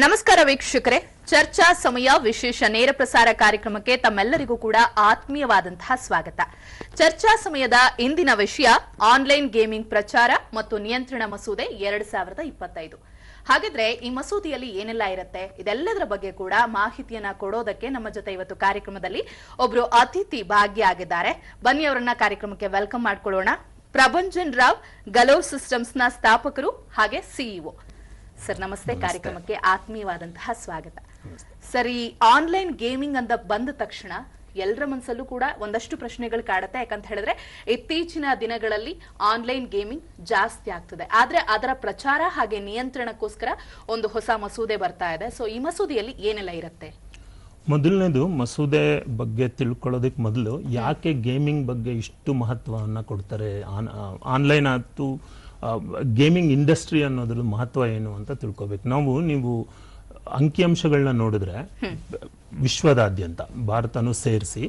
ನಮಸ್ಕಾರ ವೀಕ್ಷಕರೇ. ಚರ್ಚಾ ಸಮಯ, ವಿಶೇಷ ನೇರ ಪ್ರಸಾರ ಕಾರ್ಯಕ್ರಮಕ್ಕೆ ತಮ್ಮೆಲ್ಲರಿಗೂ ಕೂಡ ಆತ್ಮೀಯವಾದಂತಹ ಸ್ವಾಗತ. ಚರ್ಚಾ ಸಮಯದ ಇಂದಿನ ವಿಷಯ ಆನ್ಲೈನ್ ಗೇಮಿಂಗ್ ಪ್ರಚಾರ ಮತ್ತು ನಿಯಂತ್ರಣ ಮಸೂದೆ ಎರಡ್ ಸಾವಿರದ ಇಪ್ಪತ್ತೈದು. ಹಾಗಿದ್ರೆ ಈ ಮಸೂದೆಯಲ್ಲಿ ಏನೆಲ್ಲ ಇರುತ್ತೆ? ಇದೆಲ್ಲದರ ಬಗ್ಗೆ ಕೂಡ ಮಾಹಿತಿಯನ್ನ ಕೊಡೋದಕ್ಕೆ ನಮ್ಮ ಜೊತೆ ಇವತ್ತು ಕಾರ್ಯಕ್ರಮದಲ್ಲಿ ಒಬ್ರು ಅತಿಥಿ ಭಾಗಿಯಾಗಿದ್ದಾರೆ. ಬನ್ನಿ ಅವರನ್ನ ಕಾರ್ಯಕ್ರಮಕ್ಕೆ ವೆಲ್ಕಮ್ ಮಾಡ್ಕೊಳ್ಳೋಣ. ಪ್ರಭಂಜನ್ ರಾವ್, ಗಲೋ ಸಿಸ್ಟಮ್ಸ್ನ ಸ್ಥಾಪಕರು, ಹಾಗೆ ಸಿಇಒ ಸರ್ ನಮಸ್ತೆ. ಕಾರ್ಯಕ್ರಮಕ್ಕೆ ಆತ್ಮೀಯವಾದಂತಹ ಸ್ವಾಗತ. ಸರ್ ಈ ಆನ್ಲೈನ್ ಗೇಮಿಂಗ್ ಅಂತ ಬಂದ ತಕ್ಷಣ ಎಲ್ಲರ ಮನಸ್ಸಲ್ಲೂ ಕೂಡ ಒಂದಷ್ಟು ಪ್ರಶ್ನೆಗಳು ಕಾಡುತ್ತೆ. ಯಾಕಂತ ಹೇಳಿದ್ರೆ ಇತ್ತೀಚಿನ ದಿನಗಳಲ್ಲಿ ಆನ್ಲೈನ್ ಗೇಮಿಂಗ್ ಜಾಸ್ತಿ ಆಗ್ತದೆ. ಆದ್ರೆ ಅದರ ಪ್ರಚಾರ ಹಾಗೆ ನಿಯಂತ್ರಣಕ್ಕೋಸ್ಕರ ಒಂದು ಹೊಸ ಮಸೂದೆ ಬರ್ತಾ ಇದೆ. ಸೊ ಈ ಮಸೂದೆಯಲ್ಲಿ ಏನೆಲ್ಲ ಇರುತ್ತೆ? ಮೊದಲನೇದು ಮಸೂದೆ ಬಗ್ಗೆ ತಿಳ್ಕೊಳ್ಳೋದಕ್ಕೆ ಮೊದಲು ಯಾಕೆ ಗೇಮಿಂಗ್ ಬಗ್ಗೆ ಇಷ್ಟು ಮಹತ್ವವನ್ನು ಕೊಡ್ತಾರೆ? ಆನ್ ಆನ್ಲೈನ್ ಆಯ್ತು ಗೇಮಿಂಗ್ ಇಂಡಸ್ಟ್ರಿ ಅನ್ನೋದ್ರ ಮಹತ್ವ ಏನು ಅಂತ ತಿಳ್ಕೊಬೇಕು. ನಾವು ನೀವು ಅಂಕಿಅಂಶಗಳನ್ನ ನೋಡಿದ್ರೆ ವಿಶ್ವದಾದ್ಯಂತ ಭಾರತನೂ ಸೇರಿಸಿ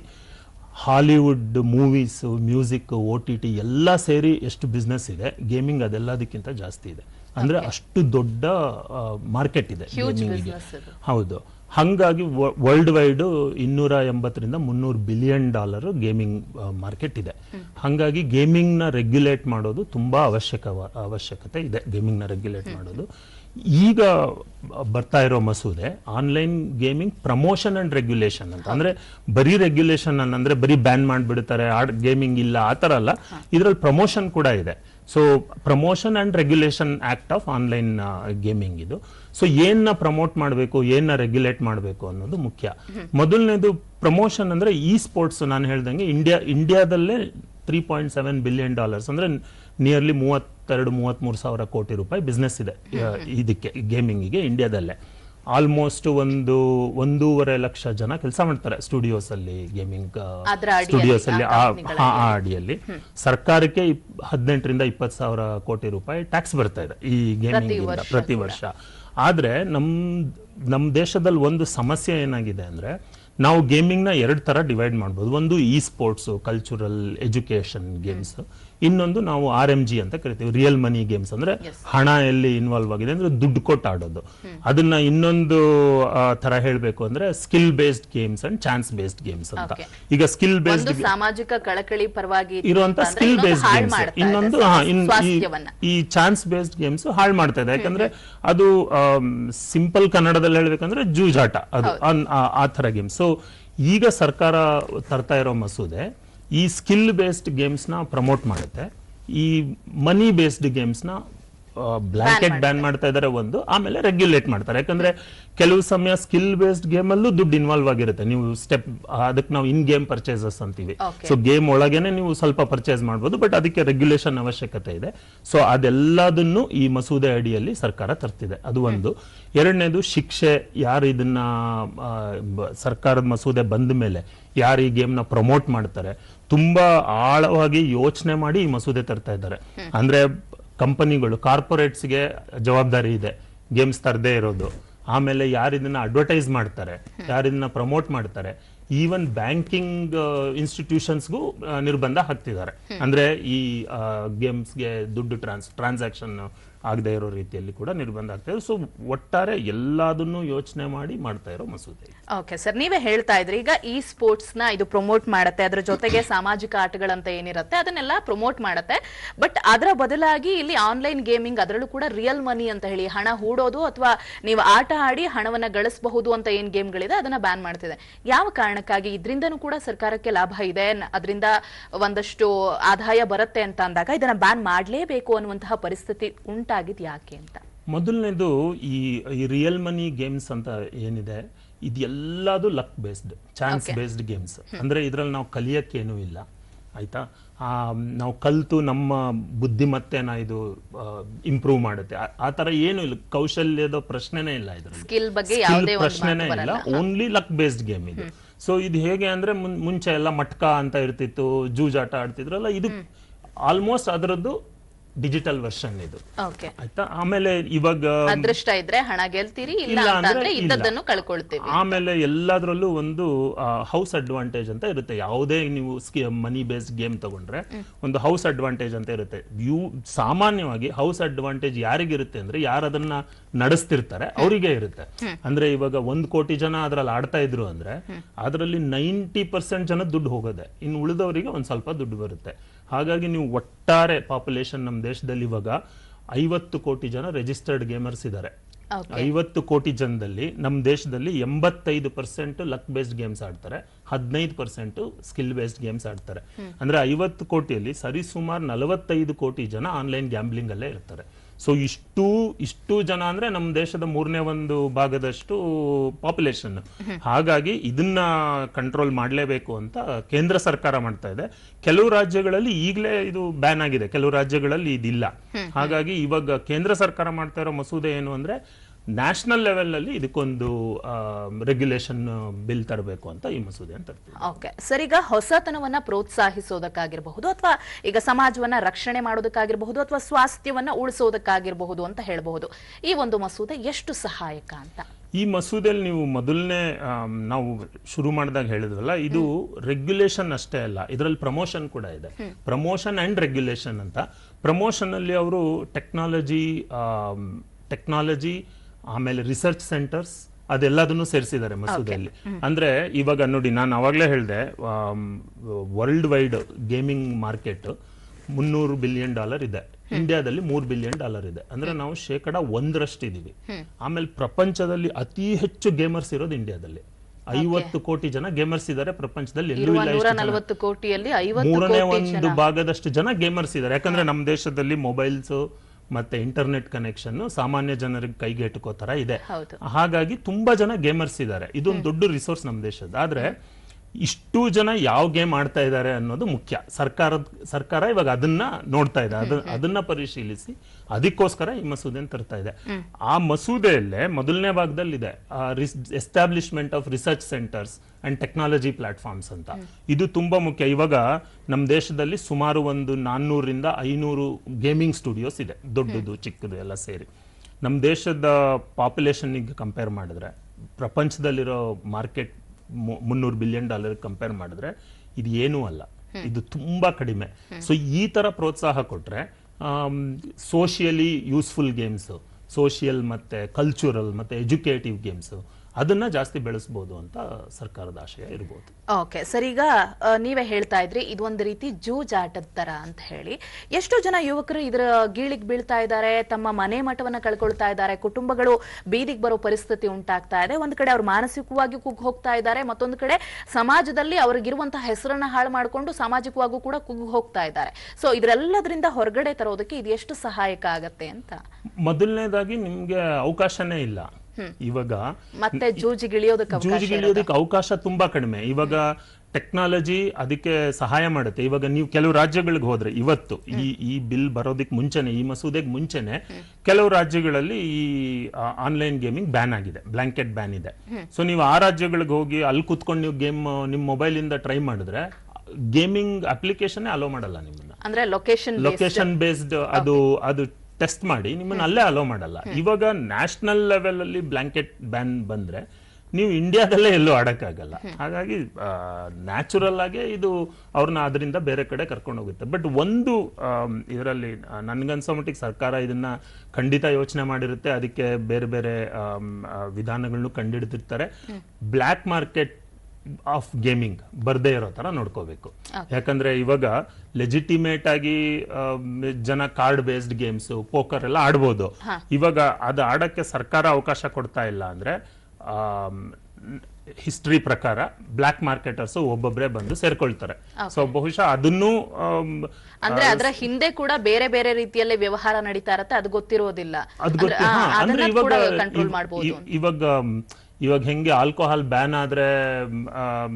Hollywood movies music O T T ಎಲ್ಲ ಸೇರಿ ಎಷ್ಟು ಬಿಸ್ನೆಸ್ ಇದೆ ಗೇಮಿಂಗ್ ಅದೆಲ್ಲದಕ್ಕಿಂತ ಜಾಸ್ತಿ ಇದೆ. ಅಂದ್ರೆ ಅಷ್ಟು ದೊಡ್ಡ ಮಾರ್ಕೆಟ್ ಇದೆ ಗೇಮಿಂಗಿಗೆ ಹೌದು. ಹಂಗಾಗಿ ವರ್ಲ್ಡ್ ವೈಡ್ ಇನ್ನೂರ ಎಂಬತ್ತರಿಂದ ಮುನ್ನೂರು ಬಿಲಿಯನ್ ಡಾಲರ್ ಗೇಮಿಂಗ್ ಮಾರ್ಕೆಟ್ ಇದೆ. ಹಂಗಾಗಿ ಗೇಮಿಂಗ್ನ ರೆಗ್ಯುಲೇಟ್ ಮಾಡೋದು ತುಂಬಾ ಅವಶ್ಯಕ ಅವಶ್ಯಕತೆ ಇದೆ ಗೇಮಿಂಗ್ನ ರೆಗ್ಯುಲೇಟ್ ಮಾಡೋದು. ಈಗ ಬರ್ತಾ ಇರೋ ಮಸೂದೆ online gaming promotion and regulation ಅಂತ. ಅಂದ್ರೆ ಬರೀ ರೆಗ್ಯುಲೇಷನ್ ಅಂದ್ರೆ ಬರೀ ಬ್ಯಾನ್ ಮಾಡಿಬಿಡ್ತಾರೆ ಆಡ್ ಗೇಮಿಂಗ್ ಇಲ್ಲ ಆ ಥರ ಅಲ್ಲ ಇದ್ರಲ್ಲಿ ಪ್ರಮೋಷನ್ ಕೂಡ ಇದೆ. So promotion and regulation act of online gaming ಇದು. ಸೊ ಏನ್ನ ಪ್ರಮೋಟ್ ಮಾಡಬೇಕು ಏನ್ನ ರೆಗ್ಯುಲೇಟ್ ಮಾಡಬೇಕು ಅನ್ನೋದು ಮುಖ್ಯ. ಮೊದಲನೇದು ಪ್ರಮೋಷನ್ ಅಂದ್ರೆ ಈ ಸ್ಪೋರ್ಟ್ಸ್ ನಾನು ಹೇಳ್ದಂಗೆ India ಇಂಡಿಯಾದಲ್ಲೇ three point seven billion dollars ಅಂದ್ರೆ ನಿಯರ್ಲಿ ಮೂವತ್ತೆರಡು ಮೂವತ್ಮೂರು ಸಾವಿರ ಕೋಟಿ ರೂಪಾಯಿ ಬಿಸ್ನೆಸ್ ಇದೆ ಇದಕ್ಕೆ ಗೇಮಿಂಗಿಗೆ ಇಂಡಿಯಾದಲ್ಲೇ ಆಲ್ಮೋಸ್ಟ್ ಒಂದು ಒಂದೂವರೆ ಲಕ್ಷ ಜನ ಕೆಲಸ ಮಾಡ್ತಾರೆ ಸ್ಟುಡಿಯೋಸ್ ಅಲ್ಲಿ ಗೇಮಿಂಗ್ ಸ್ಟುಡಿಯೋಸ್ ಅಲ್ಲಿ ಆ ಅಡಿಯಲ್ಲಿ. ಸರ್ಕಾರಕ್ಕೆ ಹದಿನೆಂಟರಿಂದ ಇಪ್ಪತ್ತು ಸಾವಿರ ಕೋಟಿ ರೂಪಾಯಿ ಟ್ಯಾಕ್ಸ್ ಬರ್ತಾ ಇದೆ ಈ ಗೇಮಿಂಗ್ ಪ್ರತಿ ವರ್ಷ. ಆದ್ರೆ ನಮ್ ನಮ್ ದೇಶದಲ್ಲಿ ಒಂದು ಸಮಸ್ಯೆ ಏನಾಗಿದೆ ಅಂದ್ರೆ ನಾವು ಗೇಮಿಂಗ್ನ ಎರಡು ತರ ಡಿವೈಡ್ ಮಾಡ್ಬೋದು. ಒಂದು E sports cultural education games ಇನ್ನೊಂದು ನಾವು ಆರ್ ಎಂ ಜಿ ಅಂತ ಕರಿತೀವಿ ರಿಯಲ್ ಮನಿ ಗೇಮ್ಸ್ ಅಂದ್ರೆ ಹಣ ಎಲ್ಲಿ ಇನ್ವಾಲ್ವ್ ಆಗಿದೆ ಅಂದ್ರೆ ದುಡ್ಡು ಕೊಟ್ಟು ಆಡೋದು ಅದನ್ನ ಇನ್ನೊಂದು ಆ, ತರ ಹೇಳ್ಬೇಕು ಅಂದ್ರೆ skill based games and chance based games ಅಂತ ಈಗ ಸ್ಕಿಲ್ ಬೇಸ್ಡ್ ಸಾಮಾಜಿಕ ಕಳಕಳಿ ಪರವಾಗಿ ಇರುವಂತ ಸ್ಕಿಲ್ ಬೇಸ್ಡ್ ಗೇಮ್ಸ್ ಇನ್ನೊಂದು ಈ- ಚಾನ್ಸ್ ಬೇಸ್ಡ್ ಗೇಮ್ಸ್ ಹಾಳು ಮಾಡ್ತಾ ಇದೆ. ಯಾಕಂದ್ರೆ ಅದು ಸಿಂಪಲ್ ಕನ್ನಡದಲ್ಲಿ ಹೇಳ್ಬೇಕಂದ್ರೆ ಜೂಜಾಟ ಅದು. ಆ ತರ ಗೇಮ್ಸ್ ಸೊ ಈಗ ಸರ್ಕಾರ ತರ್ತಾ ಇರೋ ಮಸೂದೆ ಈ ಸ್ಕಿಲ್ ಬೇಸ್ಡ್ ಗೇಮ್ಸ್ನ ಪ್ರಮೋಟ್ ಮಾಡುತ್ತೆ. ಈ ಮನಿ ಬೇಸ್ಡ್ ಗೇಮ್ಸ್ನ ಬ್ಲಾಂಕೆಟ್ ಬ್ಯಾನ್ ಮಾಡ್ತಾ ಇದ್ದಾರೆ ಒಂದು ಆಮೇಲೆ ರೆಗ್ಯುಲೇಟ್ ಮಾಡ್ತಾರೆ. ಯಾಕಂದ್ರೆ ಕೆಲವು ಸಮಯ ಸ್ಕಿಲ್ ಬೇಸ್ಡ್ ಗೇಮ್ ಅಲ್ಲೂ ದುಡ್ಡು ಇನ್ವಾಲ್ವ್ ಆಗಿರುತ್ತೆ. ನೀವು ಸ್ಟೆಪ್ ಅದಕ್ಕೆ ನಾವು ಇನ್ ಗೇಮ್ ಪರ್ಚೇಸಸ್ ಅಂತೀವಿ. ಸೊ ಗೇಮ್ ಒಳಗೇನೆ ನೀವು ಸ್ವಲ್ಪ ಪರ್ಚೇಸ್ ಮಾಡ್ಬೋದು ಬಟ್ ಅದಕ್ಕೆ ರೆಗ್ಯುಲೇಷನ್ ಅವಶ್ಯಕತೆ ಇದೆ. ಸೊ ಅದೆಲ್ಲದನ್ನು ಈ ಮಸೂದೆ ಅಡಿಯಲ್ಲಿ ಸರ್ಕಾರ ತರ್ತಿದೆ. ಅದು ಒಂದು. ಎರಡನೇದು ಶಿಕ್ಷೆ ಯಾರು ಇದನ್ನ ಸರ್ಕಾರದ ಮಸೂದೆ ಬಂದ ಮೇಲೆ ಯಾರು ಈ ಗೇಮ್ನ ನ ಪ್ರಮೋಟ್ ಮಾಡ್ತಾರೆ? ತುಂಬಾ ಆಳವಾಗಿ ಯೋಚನೆ ಮಾಡಿ ಈ ಮಸೂದೆ ತರ್ತಾ ಇದ್ದಾರೆ. ಅಂದ್ರೆ ಕಂಪನಿಗಳು ಕಾರ್ಪೊರೇಟ್ಸ್ಗೆ ಜವಾಬ್ದಾರಿ ಇದೆ. ಗೇಮ್ಸ್ ತರದೇ ಇರೋದು. ಆಮೇಲೆ ಯಾರಿದನ್ನ ಇದನ್ನ ಅಡ್ವರ್ಟೈಸ್ ಮಾಡ್ತಾರೆ ಯಾರಿದನ್ನ ಇದನ್ನ ಪ್ರಮೋಟ್ ಮಾಡ್ತಾರೆ ಈವನ್ ಬ್ಯಾಂಕಿಂಗ್ ಇನ್ಸ್ಟಿಟ್ಯೂಷನ್ಸ್ಗೂ ನಿರ್ಬಂಧ ಹಾಕ್ತಿದ್ದಾರೆ. ಅಂದ್ರೆ ಈ ಗೇಮ್ಸ್ಗೆ ದುಡ್ಡು ಟ್ರಾನ್ಸ್ ಟ್ರಾನ್ಸಾಕ್ಷನ್ ಆಗದೆ ಇರೋ ರೀತಿಯಲ್ಲಿ ಕೂಡ ನಿರ್ಬಂಧ ಆಗ್ತಾ ಇದೆ. ಸೊ ಒಟ್ಟಾರೆ ಎಲ್ಲದನ್ನು ಯೋಚನೆ ಮಾಡಿ ಮಾಡ್ತಾ ಇರೋ ಮಸೂದೆ ಓಕೆ ಸರ್ ನೀವೇ ಹೇಳ್ತಾ ಇದ್ರಿ, ಈಗ ಈ ಸ್ಪೋರ್ಟ್ಸ್ನ ಇದು ಪ್ರಮೋಟ್ ಮಾಡುತ್ತೆ, ಅದ್ರ ಜೊತೆಗೆ ಸಾಮಾಜಿಕ ಆಟಗಳಂತ ಏನಿರುತ್ತೆ, ಅದನ್ನೆಲ್ಲ ಪ್ರಮೋಟ್ ಮಾಡುತ್ತೆ. ಬಟ್ ಅದರ ಬದಲಾಗಿ ಇಲ್ಲಿ ಆನ್ಲೈನ್ ಗೇಮಿಂಗ್ ಅದರಲ್ಲೂ ಕೂಡ ರಿಯಲ್ ಮನಿ ಅಂತ ಹೇಳಿ, ಹಣ ಹೂಡೋದು ಅಥವಾ ನೀವು ಆಟ ಆಡಿ ಹಣವನ್ನ ಗಳಿಸಬಹುದು ಅಂತ ಏನ್ ಗೇಮ್ಗಳಿದೆ ಅದನ್ನ ಬ್ಯಾನ್ ಮಾಡ್ತಿದೆ. ಯಾವ ಕಾರಣಕ್ಕಾಗಿ? ಇದರಿಂದನೂ ಕೂಡ ಸರ್ಕಾರಕ್ಕೆ ಲಾಭ ಇದೆ. ಅದರಿಂದ ಒಂದಷ್ಟು ಆದಾಯ ಬರುತ್ತೆ ಅಂತ ಅಂದಾಗ ಇದನ್ನ ಬ್ಯಾನ್ ಮಾಡಲೇಬೇಕು ಅನ್ನುವಂತಹ ಪರಿಸ್ಥಿತಿ ಉಂಟಾಗಿದ್ ಯಾಕೆ ಅಂತ. ಮೊದಲನೇದು ಈ ಈ ರಿಯಲ್ ಮನಿ ಗೇಮ್ಸ್ ಅಂತ ಏನಿದೆ ಇದೆಲ್ಲದು luck based chance based games ಅಂದ್ರೆ ಇದ್ರಲ್ಲಿ ನಾವು ಕಲಿಯಕ್ಕೇನೂ ಇಲ್ಲ ಆಯ್ತಾ? ಆ, ನಾವು ಕಲ್ತು ನಮ್ಮ ಬುದ್ಧಿಮತ್ತೆನ ಇದು ಇಂಪ್ರೂವ್ ಮಾಡುತ್ತೆ. ಆ- ತರ ಏನು ಇಲ್ಲ ಕೌಶಲ್ಯದ ಪ್ರಶ್ನೆನೇ ಇಲ್ಲ ಇದ್ರಲ್ಲಿ. ಸ್ಕಿಲ್ ಬಗ್ಗೆ ಯಾವುದೇ ಪ್ರಶ್ನೆನೇ ಇಲ್ಲ ಓನ್ಲಿ ಲಕ್ ಬೇಸ್ಡ್ ಗೇಮ್ ಇದು. ಸೊ ಇದು ಹೇಗೆ ಅಂದ್ರೆ ಮುಂಚೆ ಎಲ್ಲ ಮಟ್ಕಾ ಅಂತ ಇರ್ತಿತ್ತು ಜೂಜಾಟ ಆಡ್ತಿದ್ರಲ್ಲ ಇದು ಆಲ್ಮೋಸ್ಟ್ ಅದರದ್ದು ಡಿಜಿಟಲ್ ವರ್ಷನ್ ಇದು. ಆಯ್ತಾ? ಆಮೇಲೆ ಇವಾಗ ಅದೃಷ್ಟ ಇದ್ರೆ ಹಣ ಗೆಲ್ತೀರಿ ಇಲ್ಲ ಅಂದ್ರೆ ಇದ್ದದ್ದನ್ನು ಕಳ್ಕೊಳ್ತೀವಿ. ಆಮೇಲೆ ಎಲ್ಲದರಲ್ಲೂ ಒಂದು ಹೌಸ್ ಅಡ್ವಾಂಟೇಜ್ ಅಂತ ಇರುತ್ತೆ. ಯಾವುದೇ ನೀವು ಮನಿ ಬೇಸ್ ಗೇಮ್ ತಗೊಂಡ್ರೆ ಒಂದು ಹೌಸ್ ಅಡ್ವಾಂಟೇಜ್ ಅಂತ ಇರುತ್ತೆ. ಯು ಸಾಮಾನ್ಯವಾಗಿ ಹೌಸ್ ಅಡ್ವಾಂಟೇಜ್ ಯಾರಿಗಿರುತ್ತೆ ಅಂದ್ರೆ ಯಾರು ಅದನ್ನ ನಡೆಸ್ತಿರ್ತಾರೆ ಅವರಿಗೆ ಇರುತ್ತೆ. ಅಂದ್ರೆ ಇವಾಗ ಒಂದ್ ಕೋಟಿ ಜನ ಅದ್ರಲ್ಲಿ ಆಡ್ತಾ ಇದ್ರು ಅಂದ್ರೆ ಅದರಲ್ಲಿ ನೈಂಟಿ ಪರ್ಸೆಂಟ್ ಜನ ದುಡ್ಡು ಹೋಗೋದೆ. ಇನ್ನು ಉಳಿದವರಿಗೆ ಒಂದ್ ಸ್ವಲ್ಪ ದುಡ್ಡು ಬರುತ್ತೆ. ಹಾಗಾಗಿ ನೀವು ಒಟ್ಟಾರೆ ಪಾಪ್ಯುಲೇಷನ್ ನಮ್ಮ ದೇಶದಲ್ಲಿ ಇವಾಗ ಐವತ್ತು ಕೋಟಿ ಜನ ರಿಜಿಸ್ಟರ್ಡ್ ಗೇಮರ್ಸ್ ಇದ್ದಾರೆ ಐವತ್ತು ಕೋಟಿ ಜನದಲ್ಲಿ ನಮ್ಮ ದೇಶದಲ್ಲಿ ಎಂಬತ್ತೈದು ಪರ್ಸೆಂಟ್ ಲಕ್ ಬೇಸ್ಡ್ ಗೇಮ್ಸ್ ಆಡ್ತಾರೆ ಹದಿನೈದು ಪರ್ಸೆಂಟ್ ಸ್ಕಿಲ್ ಬೇಸ್ಡ್ ಗೇಮ್ಸ್ ಆಡ್ತಾರೆ ಅಂದ್ರೆ ಐವತ್ತು ಕೋಟಿಯಲ್ಲಿ ಸರಿಸುಮಾರು ನಲವತ್ತೈದು ಕೋಟಿ ಜನ ಆನ್ಲೈನ್ ಗ್ಯಾಂಬ್ಲಿಂಗ್ ಅಲ್ಲೇ ಇರ್ತಾರೆ. ಸೊ ಇಷ್ಟು ಇಷ್ಟು ಜನ ಅಂದ್ರೆ ನಮ್ಮ ದೇಶದ ಮೂರನೇ ಒಂದು ಭಾಗದಷ್ಟು ಪಾಪ್ಯುಲೇಷನ್ ಹಾಗಾಗಿ ಇದನ್ನ ಕಂಟ್ರೋಲ್ ಮಾಡಲೇಬೇಕು ಅಂತ ಕೇಂದ್ರ ಸರ್ಕಾರ ಮಾಡ್ತಾ ಇದೆ. ಕೆಲವು ರಾಜ್ಯಗಳಲ್ಲಿ ಈಗಲೇ ಇದು ಬ್ಯಾನ್ ಆಗಿದೆ. ಕೆಲವು ರಾಜ್ಯಗಳಲ್ಲಿ ಇದಿಲ್ಲ. ಹಾಗಾಗಿ ಇವಾಗ ಕೇಂದ್ರ ಸರ್ಕಾರ ಮಾಡ್ತಾ ಇರೋ ಮಸೂದೆ ಏನು ಅಂದ್ರೆ ನ್ಯಾಷನಲ್ ಲೆವೆಲ್ ಅಲ್ಲಿ ಇದಕ್ಕೊಂದು ರೆಗ್ಯುಲೇಷನ್ ಬಿಲ್ ತರಬೇಕು ಅಂತ ಈ ಮಸೂದೆ ಅಂತ ತರ್ತೀವಿ. ಓಕೆ. ಸರ್ ಈಗ ಹೊಸತನವನ್ನ ಪ್ರೋತ್ಸಾಹಿಸೋದಕ್ಕಾಗಿರಬಹುದು ಅಥವಾ ಈಗ ಸಮಾಜವನ್ನ ರಕ್ಷಣೆ ಮಾಡೋದಕ್ಕಾಗಿರಬಹುದು ಅಥವಾ ಸ್ವಾಸ್ಥ್ಯವನ್ನ ಉಳಿಸೋದಕ್ಕಾಗಿರಬಹುದು ಅಂತ ಹೇಳಬಹುದು. ಈ ಒಂದು ಮಸೂದೆ ಎಷ್ಟು ಸಹಾಯಕ ಅಂತ? ಈ ಮಸೂದೆಯಲ್ಲಿ ನೀವು ಮೊದಲನೇ ನಾವು ಶುರು ಮಾಡಿದಾಗ ಹೇಳಿದ್ವಲ್ಲ ಇದು ರೆಗ್ಯುಲೇಷನ್ ಅಷ್ಟೇ ಅಲ್ಲ ಇದರಲ್ಲಿ ಪ್ರಮೋಷನ್ ಕೂಡ ಇದೆ. ಪ್ರಮೋಷನ್ ಅಂಡ್ ರೆಗ್ಯುಲೇಷನ್ ಅಂತ. ಪ್ರಮೋಷನ್ ಅಲ್ಲಿ ಅವರು ಟೆಕ್ನಾಲಜಿ ಟೆಕ್ನಾಲಜಿ ಆಮೇಲೆ ರಿಸರ್ಚ್ ಸೆಂಟರ್ಸ್ ಅದೆಲ್ಲದನ್ನು ಸೇರಿಸಿದ್ದಾರೆ ಮಸೂದೆಯಲ್ಲಿ. ಅಂದ್ರೆ ಇವಾಗ ನೋಡಿ ನಾನು ಅವಾಗಲೇ ಹೇಳಿದೆ ವರ್ಲ್ಡ್ ವೈಡ್ ಗೇಮಿಂಗ್ ಮಾರ್ಕೆಟ್ ಮುನ್ನೂರು ಬಿಲಿಯನ್ ಡಾಲರ್ ಇದೆ. ಇಂಡಿಯಾದಲ್ಲಿ ಮೂರು ಬಿಲಿಯನ್ ಡಾಲರ್ ಇದೆ. ಅಂದ್ರೆ ನಾವು ಶೇಕಡ ಒಂದರಷ್ಟು ಇದೀವಿ. ಆಮೇಲೆ ಪ್ರಪಂಚದಲ್ಲಿ ಅತಿ ಹೆಚ್ಚು ಗೇಮರ್ಸ್ ಇರೋದು ಇಂಡಿಯಾದಲ್ಲಿ. ಐವತ್ತು ಕೋಟಿ ಜನ ಗೇಮರ್ಸ್ ಇದ್ದಾರೆ ಪ್ರಪಂಚದಲ್ಲಿ ಎಲ್ಲೂ ಇಲ್ಲ ಮೂರನೇ ಒಂದು ಭಾಗದಷ್ಟು ಜನ ಗೇಮರ್ಸ್ ಇದ್ದಾರೆ. ಯಾಕಂದ್ರೆ ನಮ್ಮ ದೇಶದಲ್ಲಿ ಮೊಬೈಲ್ಸ್ ಮತ್ತೆ ಇಂಟರ್ನೆಟ್ ಕನೆಕ್ಷನ್ ಸಾಮಾನ್ಯ ಜನರಿಗೆ ಕೈಗೆ ಎಟುಕೋ ತರ ಇದೆ ಹಾಗಾಗಿ ತುಂಬಾ ಜನ ಗೇಮರ್ಸ್ ಇದ್ದಾರೆ. ಇದೊಂದು ದೊಡ್ಡ ರಿಸೋರ್ಸ್ ನಮ್ಮ ದೇಶದ. ಆದ್ರೆ ಇಷ್ಟು ಜನ ಯಾವ ಗೇಮ್ ಆಡ್ತಾ ಇದ್ದಾರೆ ಅನ್ನೋದು ಮುಖ್ಯ. ಸರ್ಕಾರದ ಸರ್ಕಾರ ಇವಾಗ ಅದನ್ನ ನೋಡ್ತಾ ಇದೆ. ಅದ ಅದನ್ನ ಪರಿಶೀಲಿಸಿ ಅದಕ್ಕೋಸ್ಕರ ಈ ಮಸೂದೆನ ತರ್ತಾ ಇದೆ. ಆ ಮಸೂದೆಯಲ್ಲೇ ಮೊದಲನೇ ಭಾಗದಲ್ಲಿದೆ establishment of research centres and technology platforms ಅಂತ. ಇದು ತುಂಬಾ ಮುಖ್ಯ. ಇವಾಗ ನಮ್ಮ ದೇಶದಲ್ಲಿ ಸುಮಾರು ಒಂದು ನಾನ್ನೂರಿಂದ ಐನೂರು ಗೇಮಿಂಗ್ ಸ್ಟುಡಿಯೋಸ್ ಇದೆ. ದೊಡ್ಡದು ಚಿಕ್ಕದು ಎಲ್ಲ ಸೇರಿ. ನಮ್ಮ ದೇಶದ ಪಾಪ್ಯುಲೇಷನ್ಗೆ ಕಂಪೇರ್ ಮಾಡಿದ್ರೆ ಪ್ರಪಂಚದಲ್ಲಿರೋ ಮಾರ್ಕೆಟ್ ಮುನ್ನೂರು ಬಿಲಿಯನ್ ಡಾಲರ್ ಕಂಪೇರ್ ಮಾಡಿದ್ರೆ ಇದು ಏನೂ ಅಲ್ಲ. ಇದು ತುಂಬಾ ಕಡಿಮೆ. ಸೊ ಈ ತರ ಪ್ರೋತ್ಸಾಹ ಕೊಟ್ರೆ ಸೋಷಿಯಲಿ ಯೂಸ್ಫುಲ್ ಗೇಮ್ಸ್ ಸೋಷಿಯಲ್ ಮತ್ತೆ ಕಲ್ಚರಲ್ ಮತ್ತೆ ಎಜುಕೇಟಿವ್ ಗೇಮ್ಸ್ ಅದನ್ನ ಜಾಸ್ತಿ ಬೆಳೆಸ್ಬೋದು ಅಂತ ಸರ್ಕಾರದ ಆಶಯ ಇರ್ಬೋದು. ಓಕೆ ಸರ್ ಈಗ ನೀವೇ ಹೇಳ್ತಾ ಇದ್ರಿ ಇದೊಂದು ರೀತಿ ಜೂಜಾಟದ ತರ ಅಂತ ಹೇಳಿ. ಎಷ್ಟೋ ಜನ ಯುವಕರು ಇದರ ಗೀಳಿಗೆ ಬೀಳ್ತಾ ಇದ್ದಾರೆ ತಮ್ಮ ಮನೆ ಮಠವನ್ನ ಕಳ್ಕೊಳ್ತಾ ಇದ್ದಾರೆ ಕುಟುಂಬಗಳು ಬೀದಿಗೆ ಬರೋ ಪರಿಸ್ಥಿತಿ ಉಂಟಾಗ್ತಾ ಇದೆ ಒಂದ್ ಕಡೆ ಅವ್ರು ಮಾನಸಿಕವಾಗಿ ಕುಗ್ಗ್ ಹೋಗ್ತಾ ಇದ್ದಾರೆ ಮತ್ತೊಂದು ಕಡೆ ಸಮಾಜದಲ್ಲಿ ಅವ್ರಿಗಿರುವಂತಹ ಹೆಸರನ್ನ ಹಾಳು ಮಾಡಿಕೊಂಡು ಸಾಮಾಜಿಕವಾಗೂ ಕೂಡ ಕುಗ್ಗ್ ಹೋಗ್ತಾ ಇದ್ದಾರೆ. ಸೊ ಇದರೆಲ್ಲದರಿಂದ ಹೊರಗಡೆ ತರೋದಕ್ಕೆ ಇದು ಎಷ್ಟು ಸಹಾಯಕ ಆಗತ್ತೆ ಅಂತ? ಮೊದಲನೇದಾಗಿ ನಿಮ್ಗೆ ಅವಕಾಶನೇ ಇಲ್ಲ. ಇವಾಗ ಮತ್ತೆ ಜೂಜಿಗಿಳಿಯೋದಕ್ಕೆ ಅವಕಾಶ ತುಂಬಾ ಕಡಿಮೆ. ಇವಾಗ ಟೆಕ್ನಾಲಜಿ ಅದಕ್ಕೆ ಸಹಾಯ ಮಾಡುತ್ತೆ. ಇವಾಗ ನೀವು ಕೆಲವು ರಾಜ್ಯಗಳಿಗೆ ಹೋದ್ರೆ ಇವತ್ತು ಈ ಈ ಬಿಲ್ ಬರೋದಕ್ಕೆ ಮುಂಚೆನೆ ಈ ಮಸೂದೆಗೆ ಮುಂಚೆನೆ ಕೆಲವು ರಾಜ್ಯಗಳಲ್ಲಿ ಈ ಆನ್ಲೈನ್ ಗೇಮಿಂಗ್ ಬ್ಯಾನ್ ಆಗಿದೆ. ಬ್ಲಾಂಕೆಟ್ ಬ್ಯಾನ್ ಇದೆ. ಸೊ ನೀವು ಆ ರಾಜ್ಯಗಳಿಗೆ ಹೋಗಿ ಅಲ್ಲಿ ಕುತ್ಕೊಂಡು ನೀವು ಗೇಮ್ ನಿಮ್ಮ ಮೊಬೈಲ್ ಇಂದ ಟ್ರೈ ಮಾಡಿದ್ರೆ ಗೇಮಿಂಗ್ ಅಪ್ಲಿಕೇಶನ್ ಅಲೋ ಮಾಡಲ್ಲ ನಿಮ್ಮನ್ನ. ಅಂದ್ರೆ ಲೊಕೇಶನ್ ಲೊಕೇಶನ್ ಬೇಸ್ಡ್ ಅದು ಅದು ಟೆಸ್ಟ್ ಮಾಡಿ ನಿಮ್ಮನ್ನ ಅಲ್ಲೇ ಅಲೋ ಮಾಡಲ್ಲ. ಇವಾಗ ನ್ಯಾಷನಲ್ ಲೆವೆಲ್ ಅಲ್ಲಿ ಬ್ಲಾಂಕೆಟ್ ಬ್ಯಾನ್ ಬಂದ್ರೆ ನೀವು ಇಂಡಿಯಾದಲ್ಲೇ ಎಲ್ಲೂ ಆಡಕ್ಕಾಗಲ್ಲ. ಹಾಗಾಗಿ ನ್ಯಾಚುರಲ್ ಆಗಿ ಇದು ಅವ್ರನ್ನ ಅದರಿಂದ ಬೇರೆ ಕಡೆ ಕರ್ಕೊಂಡು ಹೋಗುತ್ತೆ. ಬಟ್ ಒಂದು ಇದರಲ್ಲಿ ನನ್ಗನ್ಸೋ ಮಟ್ಟಿಗೆ ಸರ್ಕಾರ ಇದನ್ನ ಖಂಡಿತ ಯೋಚನೆ ಮಾಡಿರುತ್ತೆ. ಅದಕ್ಕೆ ಬೇರೆ ಬೇರೆ ವಿಧಾನಗಳನ್ನು ಕಂಡಿಡ್ತಿರ್ತಾರೆ. ಬ್ಲ್ಯಾಕ್ ಮಾರ್ಕೆಟ್ ಆಫ್ ಗೇಮಿಂಗ್ ಬರ್ದೇ ಇರೋ ತರ ನೋಡ್ಕೋಬೇಕು. ಯಾಕಂದ್ರೆ ಇವಾಗ ಲೆಜಿಟಿಮೇಟ್ ಆಗಿ ಜನ ಕಾರ್ಡ್ ಬೇಸ್ಡ್ ಗೇಮ್ಸ್ ಪೋಕರ್ ಎಲ್ಲ ಆಡ್ಬೋದು. ಇವಾಗ ಅದು ಆಡಕ್ಕೆ ಸರ್ಕಾರ ಅವಕಾಶ ಕೊಡ್ತಾ ಇಲ್ಲ ಅಂದ್ರೆ ಹಿಸ್ಟ್ರಿ ಪ್ರಕಾರ ಬ್ಲಾಕ್ ಮಾರ್ಕೆಟರ್ಸ್ ಒಬ್ಬೊಬ್ಬರೇ ಬಂದು ಸೇರ್ಕೊಳ್ತಾರೆ. ಸೊ ಬಹುಶಃ ಅದನ್ನು ಅಂದ್ರೆ ಅದರ ಹಿಂದೆ ಕೂಡ ಬೇರೆ ಬೇರೆ ರೀತಿಯಲ್ಲಿ ವ್ಯವಹಾರ ನಡೀತಾ ಇರತ್ತೆ ಅದು ಗೊತ್ತಿರೋದಿಲ್ಲ. ಇವಾಗ ಇವಾಗ ಹೆಂಗೆ ಆಲ್ಕೋಹಾಲ್ ಬ್ಯಾನ್ ಆದ್ರೆ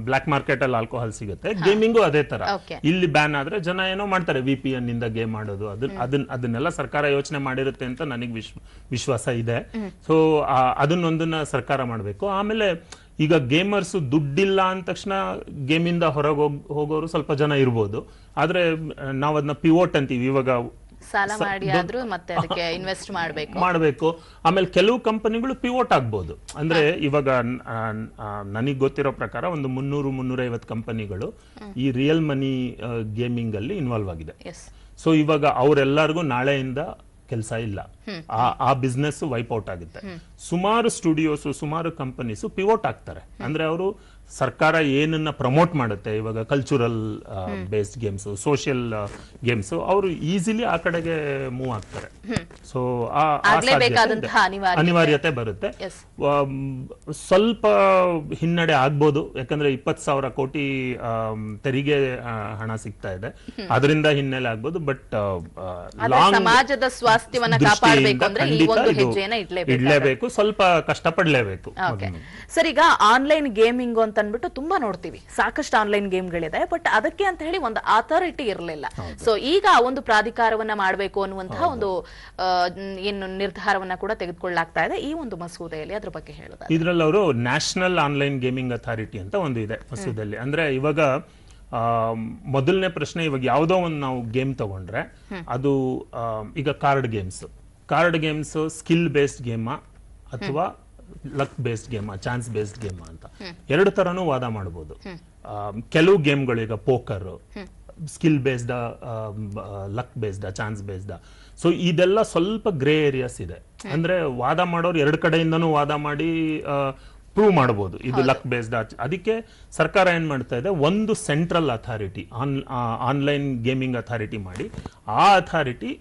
ಬ್ಲಾಕ್ ಮಾರ್ಕೆಟ್ ಅಲ್ಲಿ ಆಲ್ಕೋಹಾಲ್ ಸಿಗುತ್ತೆ. ಗೇಮಿಂಗು ಅದೇ ತರ. ಇಲ್ಲಿ ಬ್ಯಾನ್ ಆದ್ರೆ ಜನ ಏನೋ ಮಾಡ್ತಾರೆ ವಿ ಪಿ ಎನ್ ಇಂದ ಗೇಮ್ ಆಡೋದು. ಅದನ್ನ ಅದನ್ನ ಅದನ್ನೆಲ್ಲ ಸರ್ಕಾರ ಯೋಚನೆ ಮಾಡಿರುತ್ತೆ ಅಂತ ನನಗೆ ವಿಶ್ವ ವಿಶ್ವಾಸ ಇದೆ. ಸೊ ಅದನ್ನೊಂದನ್ನ ಸರ್ಕಾರ ಮಾಡಬೇಕು. ಆಮೇಲೆ ಈಗ ಗೇಮರ್ಸ್ ದುಡ್ಡಿಲ್ಲ ಅಂದ ತಕ್ಷಣ ಗೇಮಿಂದ ಹೊರಗೆ ಹೋಗ್ ಹೋಗೋರು ಸ್ವಲ್ಪ ಜನ ಇರ್ಬೋದು. ಆದ್ರೆ ನಾವು ಅದನ್ನ ಪಿವೋಟ್ ಅಂತೀವಿ. ಇವಾಗ ಸಾಲ ಮಾಡಿ ಆದ್ರೂ ಮತ್ತೆ ಅದಕ್ಕೆ ಇನ್ವೆಸ್ಟ್ ಮಾಡಬೇಕು. ಮಾಡಬೇಕು. ಆಮೇಲೆ ಕೆಲವು ಕಂಪನಿಗಳು ಪಿವೋಟ್ ಆಗ್ಬೋದು. ಅಂದ್ರೆ ಇವಾಗ ನನಗೆ ಗೊತ್ತಿರೋ ಪ್ರಕಾರ ಒಂದು ಮುನ್ನೂರು ಮುನ್ನೂರೈವತ್ತು ಕಂಪನಿಗಳು ಈ ರಿಯಲ್ ಮನಿ ಗೇಮಿಂಗ್ ಅಲ್ಲಿ ಇನ್ವಾಲ್ವ್ ಆಗಿದೆ. ಸೊ ಇವಾಗ ಅವರೆಲ್ಲರಿಗೂ ನಾಳೆಯಿಂದ ಕೆಲಸ ಇಲ್ಲ. ಆ ಆ ಬಿಸ್ನೆಸ್ ವೈಪ್ ಔಟ್ ಆಗುತ್ತೆ. ಸುಮಾರು ಸ್ಟುಡಿಯೋಸ್ ಸುಮಾರು ಕಂಪನೀಸ್ ಪಿವೋಟ್ ಆಗ್ತಾರೆ. ಅಂದ್ರೆ ಅವರು ಸರ್ಕಾರ ಏನನ್ನ ಪ್ರಮೋಟ್ ಮಾಡುತ್ತೆ ಇವಾಗ cultural based games social games ಅವರು ಈಸಿಲಿ ಆ ಕಡೆಗೆ ಮೂವ್ ಆಗ್ತಾರೆ. ಸೊ ಆ. ಅನಿವಾರ್ಯತೆ. ಬರುತ್ತೆ. ಸ್ವಲ್ಪ ಹಿನ್ನಡೆ ಆಗ್ಬೋದು ಯಾಕಂದ್ರೆ ಇಪ್ಪತ್ತು ಸಾವಿರ ಕೋಟಿ ತೆರಿಗೆ ಹಣ ಸಿಗ್ತಾ ಇದೆ. ಅದರಿಂದ ಹಿನ್ನೆಲೆ ಆಗ್ಬೋದು ಬಟ್ ಲಾಂಗ್ ಸಮಾಜದ ಸ್ವಾಸ್ಥ್ಯವನ್ನ ಕಾಪಾಡಬೇಕು ಅಂದ್ರೆ ಈ ಒಂದು ಹೆಜ್ಜೆಯನ್ನ ಇಡ್ಲೇಬೇಕು ಸ್ವಲ್ಪ ಕಷ್ಟಪಡಲೇಬೇಕು ಸರ್ ಈಗ ಆನ್ಲೈನ್ ಗೇಮಿಂಗ್ ಅಂತ ಅಂದ್ಬಿಟ್ಟು ತುಂಬಾ ನೋಡ್ತೀವಿ. ಸಾಕಷ್ಟು ಆನ್ಲೈನ್ ಗೇಮ್ಗಳಿದೆ ಬಟ್ ಅದಕ್ಕೆ ಅಂತ ಹೇಳಿ ಒಂದು ಅಥಾರಿಟಿ ಇರಲಿಲ್ಲ. ಸೊ ಈಗ ಒಂದು ಪ್ರಾಧಿಕಾರವನ್ನ ಮಾಡಬೇಕು ಅನ್ನುವಂತಹ ಒಂದು ಏನು ನಿರ್ಧಾರವನ್ನ ಕೂಡ ತೆಗೆದುಕೊಳ್ಳಾಗ್ತಾ ಇದೆ ಈ ಒಂದು ಮಸೂದೆಯಲ್ಲಿ ಅದ್ರ ಬಗ್ಗೆ ಹೇಳಿದ ಇದ್ರಲ್ಲಿ ಅವರು ನ್ಯಾಷನಲ್ ಆನ್ಲೈನ್ ಗೇಮಿಂಗ್ ಅಥಾರಿಟಿ ಅಂತ ಒಂದು ಇದೆ ಮಸೂದೆಯಲ್ಲಿ. ಅಂದ್ರೆ ಇವಾಗ ಮೊದಲನೇ ಪ್ರಶ್ನೆ ಇವಾಗ ಯಾವುದೋ ಒಂದು ನಾವು ಗೇಮ್ ತಗೊಂಡ್ರೆ ಅದು ಈಗ card games card games skill based ಗೇಮಾ ಅಥವಾ luck based game chance based game ಅಂತ ಎರಡು ತರನೂ ವಾದ ಮಾಡಬಹುದು ಕೆಲವು ಗೇಮ್ಗಳು ಈಗ poker skill based luck based chance based so ಇದೆಲ್ಲ ಸ್ವಲ್ಪ ಗ್ರೇ ಏರಿಯಾಸ್ ಇದೆ. ಅಂದ್ರೆ ವಾದ ಮಾಡೋರು ಎರಡು ಕಡೆಯಿಂದನೂ ವಾದ ಮಾಡಿ ಪ್ರೂವ್ ಮಾಡಬಹುದು ಇದು ಲಕ್ ಬೇಸ್ಡ್ ಅದಕ್ಕೆ ಸರ್ಕಾರ ಏನ್ ಮಾಡ್ತಾ ಇದೆ? ಒಂದು central authority on online gaming authority ಮಾಡಿ ಆ ಅಥಾರಿಟಿ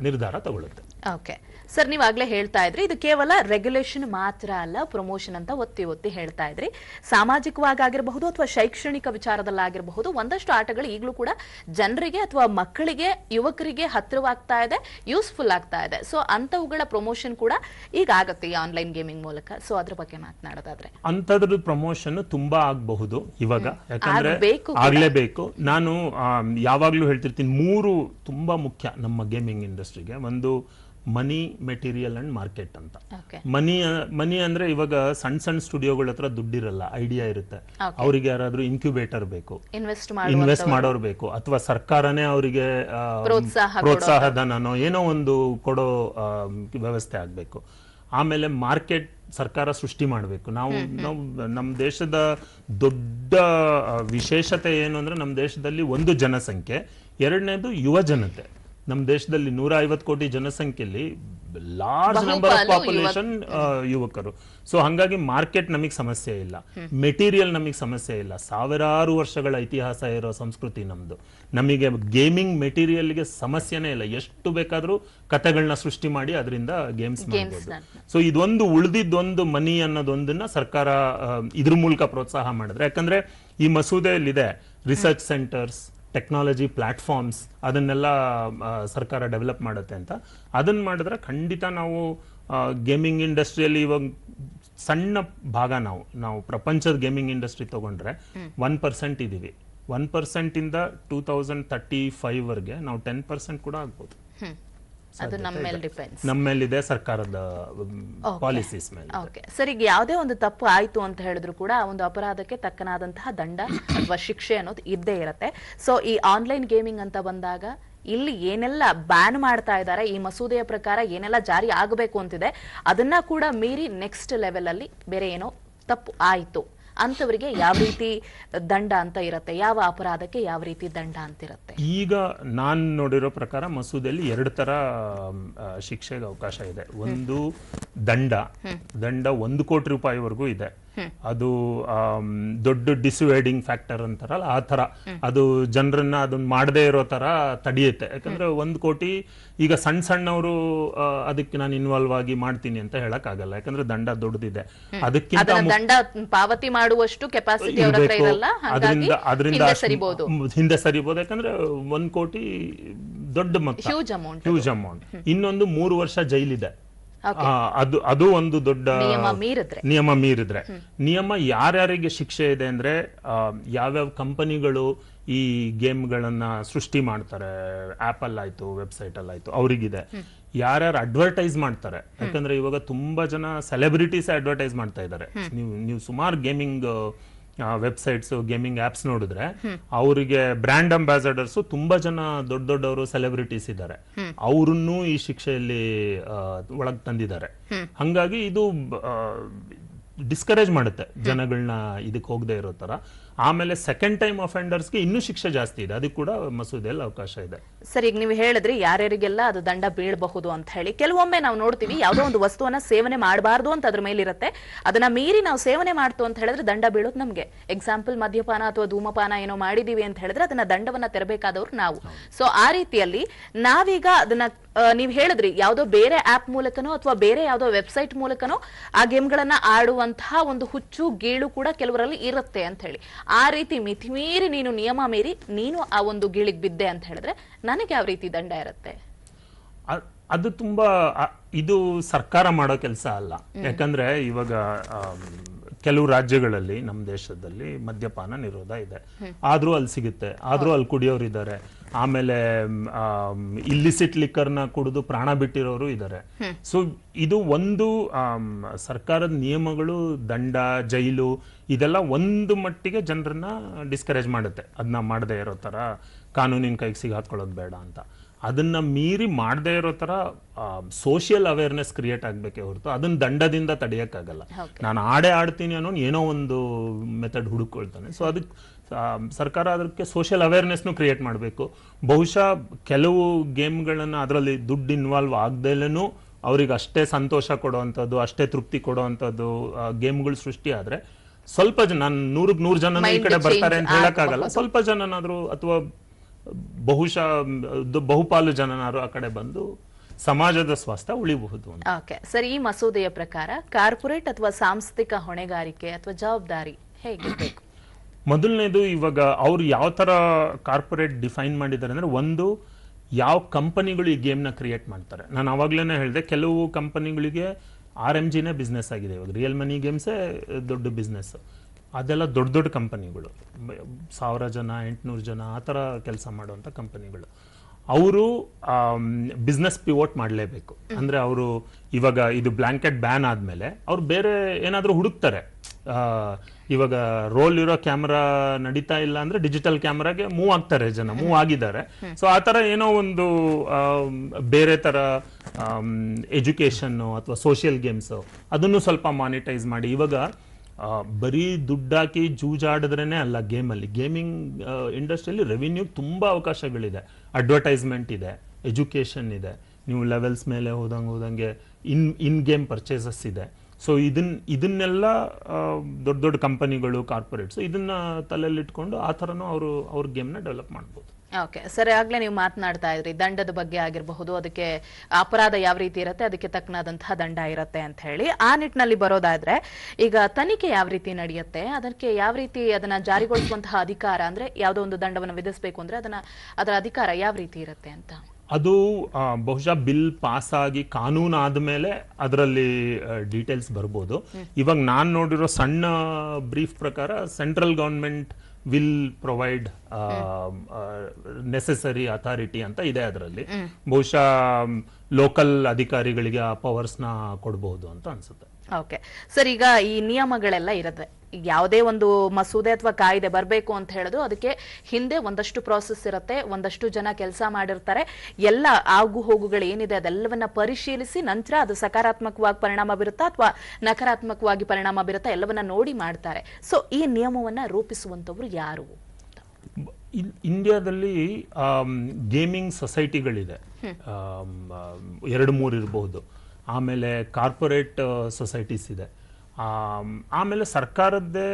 ನಿರ್ಧಾರ ತಗೊಳ್ಳುತ್ತೆ. ಓಕೆ ಸರ್ ನೀವು ಆಗ್ಲೇ ಹೇಳ್ತಾ ಇದ್ರಿ ಇದು ಕೇವಲ ರೆಗ್ಯುಲೇಷನ್ ಮಾತ್ರ ಅಲ್ಲ ಪ್ರಮೋಷನ್ ಅಂತ ಒತ್ತಿ ಒತ್ತಿ ಹೇಳ್ತಾ ಇದ್ರಿ. ಸಾಮಾಜಿಕವಾಗಿ ಆಗಿರಬಹುದು ಅಥವಾ ಶೈಕ್ಷಣಿಕ ವಿಚಾರದಲ್ಲಾಗಿರಬಹುದು ಒಂದಷ್ಟು ಆಟಗಳು ಈಗಲೂ ಕೂಡ ಜನರಿಗೆ ಅಥವಾ ಮಕ್ಕಳಿಗೆ ಯುವಕರಿಗೆ ಹತ್ತಿರವಾಗ್ತಾ ಇದೆ ಯೂಸ್ಫುಲ್ ಆಗ್ತಾ ಇದೆ. ಸೊ ಅಂತವುಗಳ ಪ್ರಮೋಷನ್ ಕೂಡ ಈಗ ಆಗುತ್ತೆ ಈ ಆನ್ಲೈನ್ ಗೇಮಿಂಗ್ ಮೂಲಕ. ಸೊ ಅದ್ರ ಬಗ್ಗೆ ಮಾತನಾಡೋದಾದ್ರೆ. ಅಂತದ್ರ ಪ್ರಮೋಷನ್ ತುಂಬಾ ಆಗಬಹುದು ಇವಾಗ. ಯಾಕಂದ್ರೆ. ಆಗ್ಲೇಬೇಕು. ನಾನು ಯಾವಾಗ್ಲೂ ಹೇಳ್ತಿರ್ತೀನಿ ಮೂರು ತುಂಬಾ ಮುಖ್ಯ ನಮ್ಮ ಗೇಮಿಂಗ್ ಇಂಡಸ್ಟ್ರಿಗೆ ಒಂದು ಮನಿ ಮೆಟೀರಿಯಲ್ ಅಂಡ್ ಮಾರ್ಕೆಟ್ ಅಂತ. ಮನಿ ಮನಿ ಅಂದ್ರೆ ಇವಾಗ ಸಣ್ಣ ಸಣ್ಣ ಸ್ಟುಡಿಯೋಗಳ ಹತ್ರ ದುಡ್ಡಿರಲ್ಲ ಐಡಿಯಾ ಇರುತ್ತೆ. ಅವರಿಗೆ ಯಾರಾದ್ರೂ ಇನ್ಕ್ಯುಬೇಟರ್ ಬೇಕು. ಇನ್ವೆಸ್ಟ್ ಮಾಡೋರ್ ಬೇಕು. ಅಥವಾ ಸರ್ಕಾರನೇ ಅವರಿಗೆ ಪ್ರೋತ್ಸಾಹ ಧನನೋ ಏನೋ ಒಂದು ಕೊಡೋ ವ್ಯವಸ್ಥೆ ಆಗ್ಬೇಕು. ಆಮೇಲೆ ಮಾರ್ಕೆಟ್ ಸರ್ಕಾರ ಸೃಷ್ಟಿ ಮಾಡಬೇಕು. ನಾವು ನಾವು ನಮ್ಮ ದೇಶದ ದೊಡ್ಡ ವಿಶೇಷತೆ ಏನು ಅಂದ್ರೆ ನಮ್ಮ ದೇಶದಲ್ಲಿ ಒಂದು ಜನಸಂಖ್ಯೆ ಎರಡನೇದು ಯುವ ಜನತೆ. ನಮ್ಮ ದೇಶದಲ್ಲಿ ನೂರ ಐವತ್ತು ಕೋಟಿ ಜನಸಂಖ್ಯೆಯಲ್ಲಿ ಲಾರ್ಜ್ ನಂಬರ್ ಆಫ್ ಪಾಪ್ಯುಲೇಷನ್ ಯುವಕರು. ಸೊ ಹಂಗಾಗಿ ಮಾರ್ಕೆಟ್ ನಮಗೆ ಸಮಸ್ಯೆ ಇಲ್ಲ. ಮೆಟೀರಿಯಲ್ ನಮಗೆ ಸಮಸ್ಯೆ ಇಲ್ಲ. ಸಾವಿರಾರು ವರ್ಷಗಳ ಇತಿಹಾಸ ಇರೋ ಸಂಸ್ಕೃತಿ ನಮ್ದು. ನಮಗೆ ಗೇಮಿಂಗ್ ಮೆಟೀರಿಯಲ್ಗೆ ಸಮಸ್ಯೆನೇ ಇಲ್ಲ. ಎಷ್ಟು ಬೇಕಾದರೂ ಕಥೆಗಳನ್ನ ಸೃಷ್ಟಿ ಮಾಡಿ ಅದರಿಂದ ಗೇಮ್ಸ್ ಮಾಡ್ಬೋದು. ಸೊ ಇದೊಂದು ಉಳಿದಿದ್ದೊಂದು ಮನಿ ಅನ್ನೋದೊಂದನ್ನ ಸರ್ಕಾರ ಇದ್ರ ಮೂಲಕ ಪ್ರೋತ್ಸಾಹ ಮಾಡಿದ್ರೆ. ಯಾಕಂದ್ರೆ ಈ ಮಸೂದೆಯಲ್ಲಿದೆ ರಿಸರ್ಚ್ ಸೆಂಟರ್ಸ್ ಟೆಕ್ನಾಲಜಿ ಪ್ಲಾಟ್ಫಾರ್ಮ್ಸ್ ಅದನ್ನೆಲ್ಲ ಸರ್ಕಾರ ಡೆವಲಪ್ ಮಾಡುತ್ತೆ ಅಂತ. ಅದನ್ನು ಮಾಡಿದ್ರೆ ಖಂಡಿತ ನಾವು ಗೇಮಿಂಗ್ ಇಂಡಸ್ಟ್ರಿಯಲ್ಲಿ ಇವಾಗ ಸಣ್ಣ ಭಾಗ ನಾವು ನಾವು ಪ್ರಪಂಚದ ಗೇಮಿಂಗ್ ಇಂಡಸ್ಟ್ರಿ ತಗೊಂಡ್ರೆ ಒನ್ ಪರ್ಸೆಂಟ್ ಇದ್ದೀವಿ ಒನ್ ಪರ್ಸೆಂಟಿಂದ ಟೂ ತೌಸಂಡ್ ತರ್ಟಿ ಫೈವ್ ವರ್ಗೆ ನಾವು ಟೆನ್ ಪರ್ಸೆಂಟ್ ಕೂಡ ಆಗ್ಬೋದು. ಅದು ನಮ್ಮ ಮೇಲೆ ಡಿಪೆಂಡ್ಸ್ ನಮ್ಮ ಮೇಲಿದೆ ಸರ್ಕಾರದ ಪಾಲಿಸೀಸ್ ಮೇಲೆ ಓಕೆ ಸರ್ ಈಗ ಯಾವುದೇ ಒಂದು ತಪ್ಪು ಆಯ್ತು ಅಂತ ಹೇಳಿದ್ರು ಕೂಡ ಒಂದು ಅಪರಾಧಕ್ಕೆ ತಕ್ಕನಾದಂತಹ ದಂಡ ಅಥವಾ ಶಿಕ್ಷೆ ಅನ್ನೋದು ಇದ್ದೇ ಇರುತ್ತೆ. ಸೊ ಈ ಆನ್ಲೈನ್ ಗೇಮಿಂಗ್ ಅಂತ ಬಂದಾಗ ಇಲ್ಲಿ ಏನೆಲ್ಲ ಬ್ಯಾನ್ ಮಾಡ್ತಾ ಇದ್ದಾರೆ ಈ ಮಸೂದೆಯ ಪ್ರಕಾರ ಏನೆಲ್ಲ ಜಾರಿ ಆಗಬೇಕು ಅಂತಿದೆ ಅದನ್ನ ಕೂಡ ಮೀರಿ ನೆಕ್ಸ್ಟ್ ಲೆವೆಲ್ ಅಲ್ಲಿ ಬೇರೆ ಏನೋ ತಪ್ಪು ಆಯ್ತು. ಅಂತವರಿಗೆ ಯಾವ ರೀತಿ ದಂಡ ಅಂತ ಇರುತ್ತೆ? ಯಾವ ಅಪರಾಧಕ್ಕೆ ಯಾವ ರೀತಿ ದಂಡ ಅಂತ ಇರುತ್ತೆ? ಈಗ ನಾನ್ ನೋಡಿರೋ ಪ್ರಕಾರ ಮಸೂದೆಯಲ್ಲಿ ಎರಡು ತರ ಶಿಕ್ಷೆಗೆ ಅವಕಾಶ ಇದೆ. ಒಂದು ದಂಡ. ದಂಡ ಒಂದು ಕೋಟಿ ರೂಪಾಯಿವರೆಗೂ ಇದೆ. ಅದು ದೊಡ್ಡ ಡಿಸಿವೈಡಿಂಗ್ ಫ್ಯಾಕ್ಟರ್ ಅಂತಾರಲ್ಲ ಆ ತರ ಅದು ಜನರನ್ನ ಅದನ್ನ ಮಾಡದೇ ಇರೋ ತರ ತಡೆಯುತ್ತೆ. ಯಾಕಂದ್ರೆ ಒಂದ್ ಕೋಟಿ ಈಗ ಸಣ್ಣ ಸಣ್ಣವರು ಅದಕ್ಕೆ ನಾನು ಇನ್ವಾಲ್ವ್ ಆಗಿ ಮಾಡ್ತೀನಿ ಅಂತ ಹೇಳಕ್ ಆಗಲ್ಲ ಯಾಕಂದ್ರೆ ದಂಡ ದೊಡ್ಡದಿದೆ ಅದಕ್ಕಿಂತ ದಂಡ ಪಾವತಿ ಮಾಡುವಷ್ಟು ಕೆಪಾಸಿಟಿ ಅದರಿಂದ ಅದರಿಂದ ಹಿಂದೆ ಸರಿಬಹುದು ಹಿಂದೆ ಸರಿಬಹುದು ಯಾಕಂದ್ರೆ ಒಂದ್ ಕೋಟಿ ದೊಡ್ಡ ಮೊತ್ತ. ಹ್ಯೂಜ್ ಅಮೌಂಟ್ ಹ್ಯೂಜ್ ಅಮೌಂಟ್ ಇನ್ನೊಂದು ಮೂರು ವರ್ಷ ಜೈಲಿದೆ. ಅದು ಅದು ಒಂದು ದೊಡ್ಡ ನಿಯಮ ಮೀರಿದ್ರೆ. ನಿಯಮ ಯಾರ್ಯಾರಿಗೆ ಶಿಕ್ಷೆ ಇದೆ ಅಂದ್ರೆ ಯಾವ್ಯಾವ ಕಂಪನಿಗಳು ಈ ಗೇಮ್ಗಳನ್ನ ಸೃಷ್ಟಿ ಮಾಡ್ತಾರೆ. ಆಪಲ್ ಆಯ್ತು ವೆಬ್ಸೈಟ್ ಅಲ್ಲಿ ಆಯ್ತು ಅವರಿಗಿದೆ. ಯಾರ್ಯಾರು ಅಡ್ವರ್ಟೈಸ್ ಮಾಡ್ತಾರೆ. ಯಾಕಂದ್ರೆ ಇವಾಗ ತುಂಬಾ ಜನ ಸೆಲೆಬ್ರಿಟೀಸ್ ಅಡ್ವರ್ಟೈಸ್ ಮಾಡ್ತಾ ಇದ್ದಾರೆ. ನೀವು ನೀವು ಸುಮಾರು ಗೇಮಿಂಗ್ ವೆಬ್ಸೈಟ್ಸ್ ಗೇಮಿಂಗ್ ಆಪ್ಸ್ ನೋಡಿದ್ರೆ ಅವರಿಗೆ ಬ್ರ್ಯಾಂಡ್ ಅಂಬಾಸಡರ್ಸ್ ತುಂಬಾ ಜನ ದೊಡ್ಡ ದೊಡ್ಡವರು ಸೆಲೆಬ್ರಿಟೀಸ್ ಇದ್ದಾರೆ. ಅವರನ್ನು ಈ ಶಿಕ್ಷೆಯಲ್ಲಿ ಒಳಗೆ ತಂದಿದ್ದಾರೆ. ಹಂಗಾಗಿ ಇದು ಡಿಸ್ಕರೇಜ್ ಮಾಡುತ್ತೆ ಜನಗಳನ್ನ ಇದಕ್ಕೆ ಹೋಗದೆ ಇರೋ ತರ. ಆಮೇಲೆ ಸೆಕೆಂಡ್ ಟೈಮ್ ಅಫೆಂಡರ್ಸ್ಗೆ ಇನ್ನೂ ಶಿಕ್ಷೆ ಜಾಸ್ತಿ ಇದೆ. ಅದಕ್ಕೆ ಕೂಡ ಮಸೂದೆಯಲ್ಲಿ ಅವಕಾಶ ಇದೆ. ಸರ್, ಈಗ ನೀವು ಹೇಳಿದ್ರಿ, ಯಾರ್ಯಾರಿಗೆಲ್ಲ ಅದು ದಂಡ ಬೀಳಬಹುದು ಅಂತ ಹೇಳಿ. ಕೆಲವೊಮ್ಮೆ ನಾವು ನೋಡ್ತೀವಿ, ಯಾವುದೋ ಒಂದು ವಸ್ತುವನ್ನ ಸೇವನೆ ಮಾಡಬಾರ್ದು ಅಂತ ಅದ್ರ ಮೇಲೆ ಇರುತ್ತೆ ಅದನ್ನ ಮೀರಿ ನಾವು ಸೇವನೆ ಮಾಡ್ತು ಅಂತ ಹೇಳಿದ್ರೆ ದಂಡ ಬೀಳೋದು ನಮಗೆ. ಎಕ್ಸಾಂಪಲ್ ಮದ್ಯಪಾನ ಅಥವಾ ಧೂಮಪಾನ ಏನೋ ಮಾಡಿದೀವಿ ಅಂತ ಹೇಳಿದ್ರೆ ಅದನ್ನ ದಂಡವನ್ನ ತೆರಬೇಕಾದವ್ರು ನಾವು. ಸೊ ಆ ರೀತಿಯಲ್ಲಿ ನಾವೀಗ ಅದನ್ನ ನೀವು ನೀವ್ ಹೇಳಿದ್ರಿ, ಯಾವುದೋ ಬೇರೆ ಆಪ್ ಮೂಲಕನೋ ಅಥವಾ ಬೇರೆ ಯಾವುದೋ ವೆಬ್ಸೈಟ್ ಮೂಲಕನೋ ಆ ಗೇಮ್ಗಳನ್ನ ಆಡುವಂತಹ ಒಂದು ಹುಚ್ಚು, ಗೀಳು ಕೂಡ ಕೆಲವರಲ್ಲಿ ಇರುತ್ತೆ ಅಂತ ಹೇಳಿ. ಆ ರೀತಿ ಮಿತಿಮೀರಿ ನೀನು ನಿಯಮ ಮೀರಿ ನೀನು ಆ ಒಂದು ಗೀಳಿಗೆ ಬಿದ್ದೆ ಅಂತ ಹೇಳಿದ್ರೆ ನನಗೆ ಯಾವ ರೀತಿ ದಂಡ ಇರುತ್ತೆ? ಅದು ತುಂಬಾ ಇದು ಸರ್ಕಾರ ಮಾಡೋ ಕೆಲಸ ಅಲ್ಲ. ಯಾಕಂದ್ರೆ ಇವಾಗ ಕೆಲವು ರಾಜ್ಯಗಳಲ್ಲಿ ನಮ್ಮ ದೇಶದಲ್ಲಿ ಮದ್ಯಪಾನ ನಿರೋಧ ಇದೆ. ಆದ್ರೂ ಅಲ್ಲಿ ಸಿಗುತ್ತೆ. ಆದ್ರೂ ಅಲ್ಲಿ ಕುಡಿಯೋರು ಇದ್ದಾರೆ ಆಮೇಲೆ ಇಲ್ಲಿಸಿಟ್ ಲಿಕ್ಕರ್ನ ಕುಡಿದು ಪ್ರಾಣ ಬಿಟ್ಟಿರೋರು ಇದ್ದಾರೆ ಸೊ ಇದು ಒಂದು ಸರ್ಕಾರದ ನಿಯಮಗಳು ದಂಡ ಜೈಲು ಇದೆಲ್ಲ ಒಂದು ಮಟ್ಟಿಗೆ ಜನರನ್ನ ಡಿಸ್ಕರೇಜ್ ಮಾಡುತ್ತೆ. ಅದನ್ನ ಮಾಡದೇ ಇರೋ ತರ ಕಾನೂನಿನ ಕೈಗೆ ಸಿಗಾಕೊಳ್ಳೋದು ಬೇಡ ಅಂತ. ಅದನ್ನ ಮೀರಿ ಮಾಡದೇ ಇರೋ ತರ ಸೋಷಿಯಲ್ ಅವೇರ್ನೆಸ್ ಕ್ರಿಯೇಟ್ ಆಗ್ಬೇಕೇ ಹೊರತು. ಅದನ್ನ ದಂಡದಿಂದ ತಡೆಯಕ್ಕಾಗಲ್ಲ. ನಾನು ಆಡೇ ಆಡ್ತೀನಿ ಅನ್ನೋ ಏನೋ ಒಂದು ಮೆಥಡ್ ಹುಡುಕೊಳ್ತಾನೆ. ಸೊ ಅದಕ್ಕೆ ಸರ್ಕಾರ ಅದಕ್ಕೆ ಸೋಷಿಯಲ್ ಅವೇರ್ನೆಸ್ನು ಕ್ರಿಯೇಟ್ ಮಾಡಬೇಕು. ಬಹುಶಃ ಕೆಲವು ಗೇಮ್ಗಳನ್ನು ಅದರಲ್ಲಿ ದುಡ್ಡು ಇನ್ವಾಲ್ವ್ ಆಗದೇನು ಅವ್ರಿಗೆ ಅಷ್ಟೇ ಸಂತೋಷ ಕೊಡುವಂಥದ್ದು ಅಷ್ಟೇ ತೃಪ್ತಿ ಕೊಡುವಂಥದ್ದು ಗೇಮ್ಗಳು ಸೃಷ್ಟಿ ಆದ್ರೆ ಸ್ವಲ್ಪ ಜನ ನಾನು ನೂರಕ್ಕೆ ನೂರು ಜನ ಈ ಕಡೆ ಬರ್ತಾರೆ ಅಂತ ಹೇಳೋಕ್ಕಾಗಲ್ಲ. ಸ್ವಲ್ಪ ಜನನಾದರೂ ಅಥವಾ ಬಹುಶಃ ಬಹುಪಾಲು ಜನನಾರು ಆ ಕಡೆ ಬಂದು ಸಮಾಜದ ಸ್ವಾಸ್ಥ್ಯ ಉಳಿಬಹುದು ಅಂತ. ಓಕೆ ಸರ್ ಈ ಮಸೂದೆಯ ಪ್ರಕಾರ ಕಾರ್ಪೊರೇಟ್ ಅಥವಾ ಸಾಂಸ್ಥಿಕ ಹೊಣೆಗಾರಿಕೆ ಅಥವಾ ಜವಾಬ್ದಾರಿ ಹೇಗೆ ಮೊದಲನೇದು ಇವಾಗ ಅವ್ರು ಯಾವ ಥರ ಕಾರ್ಪೊರೇಟ್ ಡಿಫೈನ್ ಮಾಡಿದ್ದಾರೆ ಅಂದ್ರೆ ಒಂದು ಯಾವ ಕಂಪನಿಗಳು ಈ ಗೇಮ್ನ ಕ್ರಿಯೇಟ್ ಮಾಡ್ತಾರೆ. ನಾನು ಅವಾಗ್ಲೇನೆ ಹೇಳಿದೆ ಕೆಲವು ಕಂಪನಿಗಳಿಗೆ ಆರ್ ಎಂ ಜಿನೇ ಬಿಸ್ನೆಸ್ ಆಗಿದೆ. ಇವಾಗ ರಿಯಲ್ ಮನಿ ಗೇಮ್ಸೇ ದೊಡ್ಡ ಬಿಸ್ನೆಸ್ ಅದೆಲ್ಲ ದೊಡ್ಡ ದೊಡ್ಡ ಕಂಪನಿಗಳು. ಸಾವಿರ ಜನ, ಎಂಟುನೂರು ಜನ ಆ ಥರ ಕೆಲಸ ಮಾಡುವಂಥ ಕಂಪನಿಗಳು. ಅವರು ಬಿಸ್ನೆಸ್ ಪಿವೋಟ್ ಮಾಡಲೇಬೇಕು. ಅಂದ್ರೆ ಅವರು ಇವಾಗ ಇದು ಬ್ಲ್ಯಾಂಕೆಟ್ ಬ್ಯಾನ್ ಆದಮೇಲೆ ಅವ್ರು ಬೇರೆ ಏನಾದರೂ ಹುಡುಕ್ತಾರೆ. ಇವಾಗ ರೋಲ್ ಇರೋ ಕ್ಯಾಮ್ರಾ ನಡೀತಾ ಇಲ್ಲ ಅಂದ್ರೆ ಡಿಜಿಟಲ್ ಕ್ಯಾಮ್ರಾಗೆ ಮೂವ್ ಆಗ್ತಾರೆ ಜನ ಮೂವ್ ಆಗಿದ್ದಾರೆ. ಸೊ ಆ ಥರ ಏನೋ ಒಂದು ಬೇರೆ ಥರ ಎಜುಕೇಷನ್ನು ಅಥವಾ ಸೋಷಿಯಲ್ ಗೇಮ್ಸ್ ಅದನ್ನು ಸ್ವಲ್ಪ ಮಾನಿಟೈಸ್ ಮಾಡಿ. ಇವಾಗ ಬರೀ ದುಡ್ಡಾಕಿ ಜೂಜಾಡಿದ್ರೇ ಅಲ್ಲ ಗೇಮಲ್ಲಿ. ಗೇಮಿಂಗ್ ಇಂಡಸ್ಟ್ರಿಯಲ್ಲಿ ರೆವಿನ್ಯೂ ತುಂಬಾ ಅವಕಾಶಗಳಿದೆ. ಅಡ್ವರ್ಟೈಸ್ಮೆಂಟ್ ಇದೆ ಎಜುಕೇಶನ್ ಇದೆ, ನೀವು ಲೆವೆಲ್ಸ್ ಮೇಲೆ ಹೋದಂಗೆ ಹೋದಂಗೆ ಇನ್ ಇನ್ ಗೇಮ್ ಪರ್ಚೇಸಸ್ ಇದೆ. ಸೊ ಇದನ್, ಇದನ್ನೆಲ್ಲ ದೊಡ್ಡ ದೊಡ್ಡ ಕಂಪನಿಗಳು ಕಾರ್ಪೊರೇಟ್ಸ್ ಇದನ್ನ ತಲೆಯಲ್ಲಿಟ್ಕೊಂಡು ಆ ಥರನೂ ಅವರು, ಅವ್ರ ಗೇಮ್ನ ಡೆವಲಪ್ ಮಾಡ್ಬೋದು. ಓಕೆ ಸರಿ ಆಗ್ಲೇ ನೀವು ಮಾತನಾಡ್ತಾ ಇದ್ರಿ. ದಂಡದ ಬಗ್ಗೆ ಆಗಿರಬಹುದು ಅದಕ್ಕೆ ಅಪರಾಧ ಯಾವ ರೀತಿ ಇರುತ್ತೆ ಅದಕ್ಕೆ ತಕ್ಕನಾದಂತಹ ದಂಡ ಇರುತ್ತೆ ಅಂತ ಹೇಳಿ. ಆ ನಿಟ್ಟಿನಲ್ಲಿ ಬರೋದಾದ್ರೆ ಈಗ ತನಿಖೆ ಯಾವ ರೀತಿ ನಡೆಯುತ್ತೆ ಅದಕ್ಕೆ ಯಾವ ರೀತಿ ಅದನ್ನ ಜಾರಿಗೊಳಿಸುವಂತಹ ಅಧಿಕಾರ ಅಂದ್ರೆ ಯಾವುದೋ ಒಂದು ದಂಡವನ್ನು ವಿಧಿಸಬೇಕು ಅಂದ್ರೆ ಅದನ್ನ ಅದರ ಅಧಿಕಾರ ಯಾವ ರೀತಿ ಇರುತ್ತೆ ಅಂತ? ಅದು ಬಹುಶಃ ಬಿಲ್ ಪಾಸ್ ಆಗಿ ಕಾನೂನು ಆದ್ಮೇಲೆ ಅದರಲ್ಲಿ ಡೀಟೇಲ್ಸ್ ಬರ್ಬೋದು. ಇವಾಗ ನಾನು ನೋಡಿರೋ ಸಣ್ಣ ಬ್ರೀಫ್ ಪ್ರಕಾರ central government will provide necessary authority ಅಂತ ಇದೆ ಅದರಲ್ಲಿ. ಬಹುಶಃ ಲೋಕಲ್ ಅಧಿಕಾರಿಗಳಿಗೆ ಆ ಪವರ್ಸ್ನ ಕೊಡಬಹುದು ಅಂತ ಅನ್ಸುತ್ತೆ. ಓಕೆ ಸರ್ ಈಗ ಈ ನಿಯಮಗಳೆಲ್ಲ ಇರುತ್ತೆ. ಯಾವುದೇ ಒಂದು ಮಸೂದೆ ಅಥವಾ ಕಾಯ್ದೆ ಬರಬೇಕು ಅಂತ ಹೇಳಿದ್ರು ಅದಕ್ಕೆ ಹಿಂದೆ ಒಂದಷ್ಟು ಪ್ರಾಸೆಸ್ ಇರುತ್ತೆ ಒಂದಷ್ಟು ಜನ ಕೆಲಸ ಮಾಡಿರ್ತಾರೆ. ಎಲ್ಲ ಆಗು ಹೋಗುಗಳು ಏನಿದೆ ಅದೆಲ್ಲವನ್ನ ಪರಿಶೀಲಿಸಿ ನಂತರ ಅದು ಸಕಾರಾತ್ಮಕವಾಗಿ ಪರಿಣಾಮ ಬೀರುತ್ತಾ ಅಥವಾ ನಕಾರಾತ್ಮಕವಾಗಿ ಪರಿಣಾಮ ಬೀರುತ್ತಾ ಎಲ್ಲವನ್ನ ನೋಡಿ ಮಾಡ್ತಾರೆ. ಸೊ ಈ ನಿಯಮವನ್ನ ರೂಪಿಸುವಂತವ್ರು ಯಾರು? ಇಂಡಿಯಾದಲ್ಲಿ ಗೇಮಿಂಗ್ ಸೊಸೈಟಿಗಳಿದೆ ಎರಡು ಮೂರು ಇರಬಹುದು ಆಮೇಲೆ ಕಾರ್ಪೊರೇಟ್ ಸೊಸೈಟೀಸ್ ಇದೆ. ಆಮೇಲೆ ಸರ್ಕಾರದ್ದೇ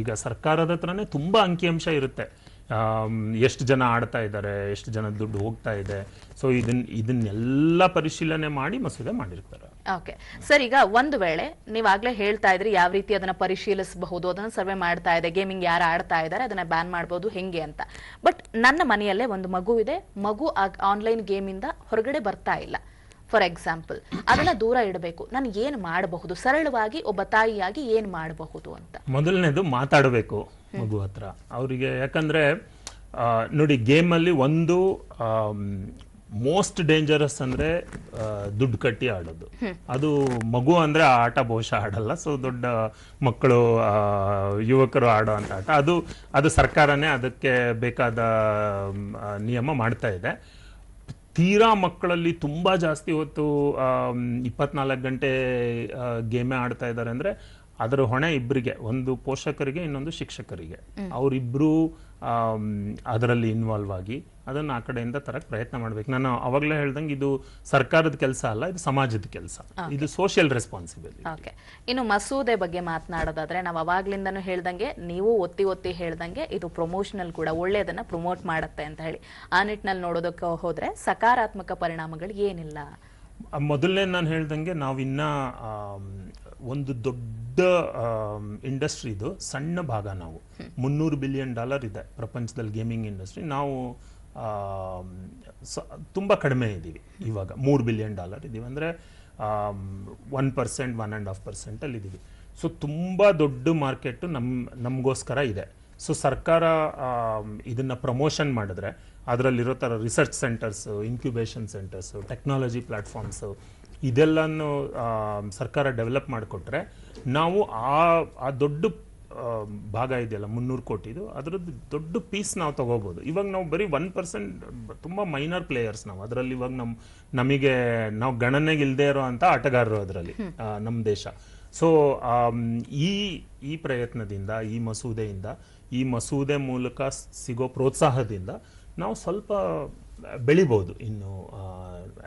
ಈಗ ಸರ್ಕಾರದ ಹತ್ರನೇ ತುಂಬ ಅಂಕಿಅಂಶ ಇರುತ್ತೆ. ಎಷ್ಟು ಜನ ಆಡ್ತಾ ಇದ್ದಾರೆ ಎಷ್ಟು ಜನ ದುಡ್ಡು ಹೋಗ್ತಾ ಇದೆ. ಸೊ ಇದನ್ನ ಇದನ್ನೆಲ್ಲ ಪರಿಶೀಲನೆ ಮಾಡಿ ಮಸೂದೆ ಮಾಡಿರ್ತಾರೆ. ಓಕೆ. ಸರ್, ಈಗ ಒಂದು ವೇಳೆ ನೀವಾಗಲೇ ಹೇಳ್ತಾ ಇದ್ರಿ ಯಾವ ರೀತಿ ಅದನ್ನ ಪರಿಶೀಲಿಸಬಹುದು, ಅದನ್ನ ಸರ್ವೆ ಮಾಡ್ತಾ ಇದೆ, ಗೇಮಿಂಗ್ ಯಾರು ಆಡ್ತಾ ಇದ್ದಾರೆ ಅದನ್ನ ಬ್ಯಾನ್ ಮಾಡಬಹುದು ಹೆಂಗೆ ಅಂತ. ಬಟ್ ನನ್ನ ಮನೆಯಲ್ಲೇ ಒಂದು ಮಗು ಇದೆ. ಮಗು ಆನ್ಲೈನ್ ಗೇಮಿಂದ ಹೊರಗಡೆ ಬರ್ತಾ ಇಲ್ಲ. ಫಾರ್ ಎಕ್ಸಾಂಪಲ್ ಅದನ್ನ ದೂರ ಇಡಬೇಕು. ನಾನು ಏನ್ ಮಾಡಬಹುದು? ಸರಳವಾಗಿ ಒಬ್ಬ ತಾಯಿಯಾಗಿ ಏನ್ ಮಾಡಬಹುದು ಅಂತ. ಮೊದಲನೇದು ಮಾತಾಡಬೇಕು ಮಗು ಹತ್ರ. ಅವರಿಗೆ ಯಾಕಂದ್ರೆ ನೋಡಿ, ಗೇಮಲ್ಲಿ ಒಂದು ಮೋಸ್ಟ್ ಡೇಂಜರಸ್ ಅಂದ್ರೆ ದುಡ್ಡು ಕಟ್ಟಿ ಆಡೋದು. ಅದು ಮಗು ಅಂದ್ರೆ ಆ ಆಟ ಬಹುಶಃ ಆಡಲ್ಲ. ಸೊ ದೊಡ್ಡ ಮಕ್ಕಳು ಯುವಕರು ಆಡೋ ಅಂತ ಆಟ. ಅದು ಅದು ಸರ್ಕಾರನೇ ಅದಕ್ಕೆ ಬೇಕಾದ ನಿಯಮ ಮಾಡ್ತಾ ಇದೆ. ತೀರಾ ಮಕ್ಕಳಲ್ಲಿ ತುಂಬಾ ಜಾಸ್ತಿ ಹೊತ್ತು ಇಪ್ಪತ್ನಾಲ್ಕು ಗಂಟೆ ಗೇಮೇ ಆಡ್ತಾ ಇದ್ದಾರೆ ಅಂದ್ರೆ ಅದರ ಹೊಣೆ ಇಬ್ಬರಿಗೆ ಒಂದು ಪೋಷಕರಿಗೆ ಇನ್ನೊಂದು ಶಿಕ್ಷಕರಿಗೆ. ಅವರಿಬ್ರು ಅದರಲ್ಲಿ ಇನ್ವಾಲ್ವ್ ಆಗಿ ಅದನ್ನು ಆ ಕಡೆಯಿಂದ ತರಕ್ಕೆ ಪ್ರಯತ್ನ ಮಾಡಬೇಕು. ನಾನು ಅವಾಗಲೇ ಹೇಳ್ದಂಗೆ ಇದು ಸರ್ಕಾರದ ಕೆಲಸ ಅಲ್ಲ ಇದು ಸಮಾಜದ ಕೆಲಸ. ಇದು ಸೋಷಿಯಲ್ ರೆಸ್ಪಾನ್ಸಿಬಿಲಿಟಿ ಓಕೆ ಇನ್ನು ಮಸೂದೆ ಬಗ್ಗೆ ಮಾತನಾಡೋದಾದ್ರೆ ನಾವು ಅವಾಗ್ಲಿಂದನೂ ಹೇಳ್ದಂಗೆ ನೀವು ಒತ್ತಿ ಒತ್ತಿ ಹೇಳ್ದಂಗೆ ಇದು ಪ್ರಮೋಷನಲ್ ಕೂಡ ಒಳ್ಳೆಯದನ್ನು ಪ್ರಮೋಟ್ ಮಾಡುತ್ತೆ ಅಂತ ಹೇಳಿ. ಆ ನಿಟ್ಟಿನಲ್ಲಿ ನೋಡೋದಕ್ಕೆ ಹೋದರೆ ಸಕಾರಾತ್ಮಕ ಪರಿಣಾಮಗಳು ಏನಿಲ್ಲ? ಮೊದಲನೇ ನಾನು ಹೇಳ್ದಂಗೆ ನಾವಿನ್ನ ಒಂದು ದೊಡ್ಡ ಇಂಡಸ್ಟ್ರಿದು ಸಣ್ಣ ಭಾಗ ನಾವು. ಮುನ್ನೂರು ಬಿಲಿಯನ್ ಡಾಲರ್ ಇದೆ ಪ್ರಪಂಚದಲ್ಲಿ ಗೇಮಿಂಗ್ ಇಂಡಸ್ಟ್ರಿ. ನಾವು ತುಂಬ ಕಡಿಮೆ ಇದ್ದೀವಿ ಇವಾಗ. ಮೂರು ಬಿಲಿಯನ್ ಡಾಲರ್ ಇದ್ದೀವಿ ಅಂದರೆ one percent, one and half ಪರ್ಸೆಂಟಲ್ಲಿ ಇದ್ದೀವಿ. ಸೊ, ತುಂಬ ದೊಡ್ಡ ಮಾರ್ಕೆಟು ನಮ್ಮ ನಮಗೋಸ್ಕರ ಇದೆ. ಸೊ, ಸರ್ಕಾರ ಇದನ್ನ ಪ್ರಮೋಷನ್ ಮಾಡಿದ್ರೆ, ಅದರಲ್ಲಿರೋ ಥರ research centres, incubation centres, technology platforms ಇದೆಲ್ಲನೂ ಸರ್ಕಾರ ಡೆವಲಪ್ ಮಾಡಿಕೊಟ್ರೆ ನಾವು ಆ ಆ ದೊಡ್ಡ ಭಾಗ ಇದೆಯಲ್ಲ ಮುನ್ನೂರು ಕೋಟಿದು ಅದರದ್ದು ದೊಡ್ಡ ಪೀಸ್ ನಾವು ತಗೋಬೋದು. ಇವಾಗ ನಾವು ಬರೀ ಒನ್ ಪರ್ಸೆಂಟ್ ತುಂಬ ಮೈನರ್ ಪ್ಲೇಯರ್ಸ್ ನಾವು. ಅದರಲ್ಲಿ ಇವಾಗ ನಮ್ಮ ನಮಗೆ ನಾವು ಗಣನೆಗೆ ಇಲ್ಲದೆ ಇರೋ ಅಂತ ಆಟಗಾರರು ಅದರಲ್ಲಿ ನಮ್ಮ ದೇಶ. ಸೊ ಈ ಈ ಪ್ರಯತ್ನದಿಂದ ಈ ಮಸೂದೆಯಿಂದ ಈ ಮಸೂದೆ ಮೂಲಕ ಸಿಗೋ ಪ್ರೋತ್ಸಾಹದಿಂದ ನಾವು ಸ್ವಲ್ಪ ಬೆಳಿಬೋದು. ಇನ್ನು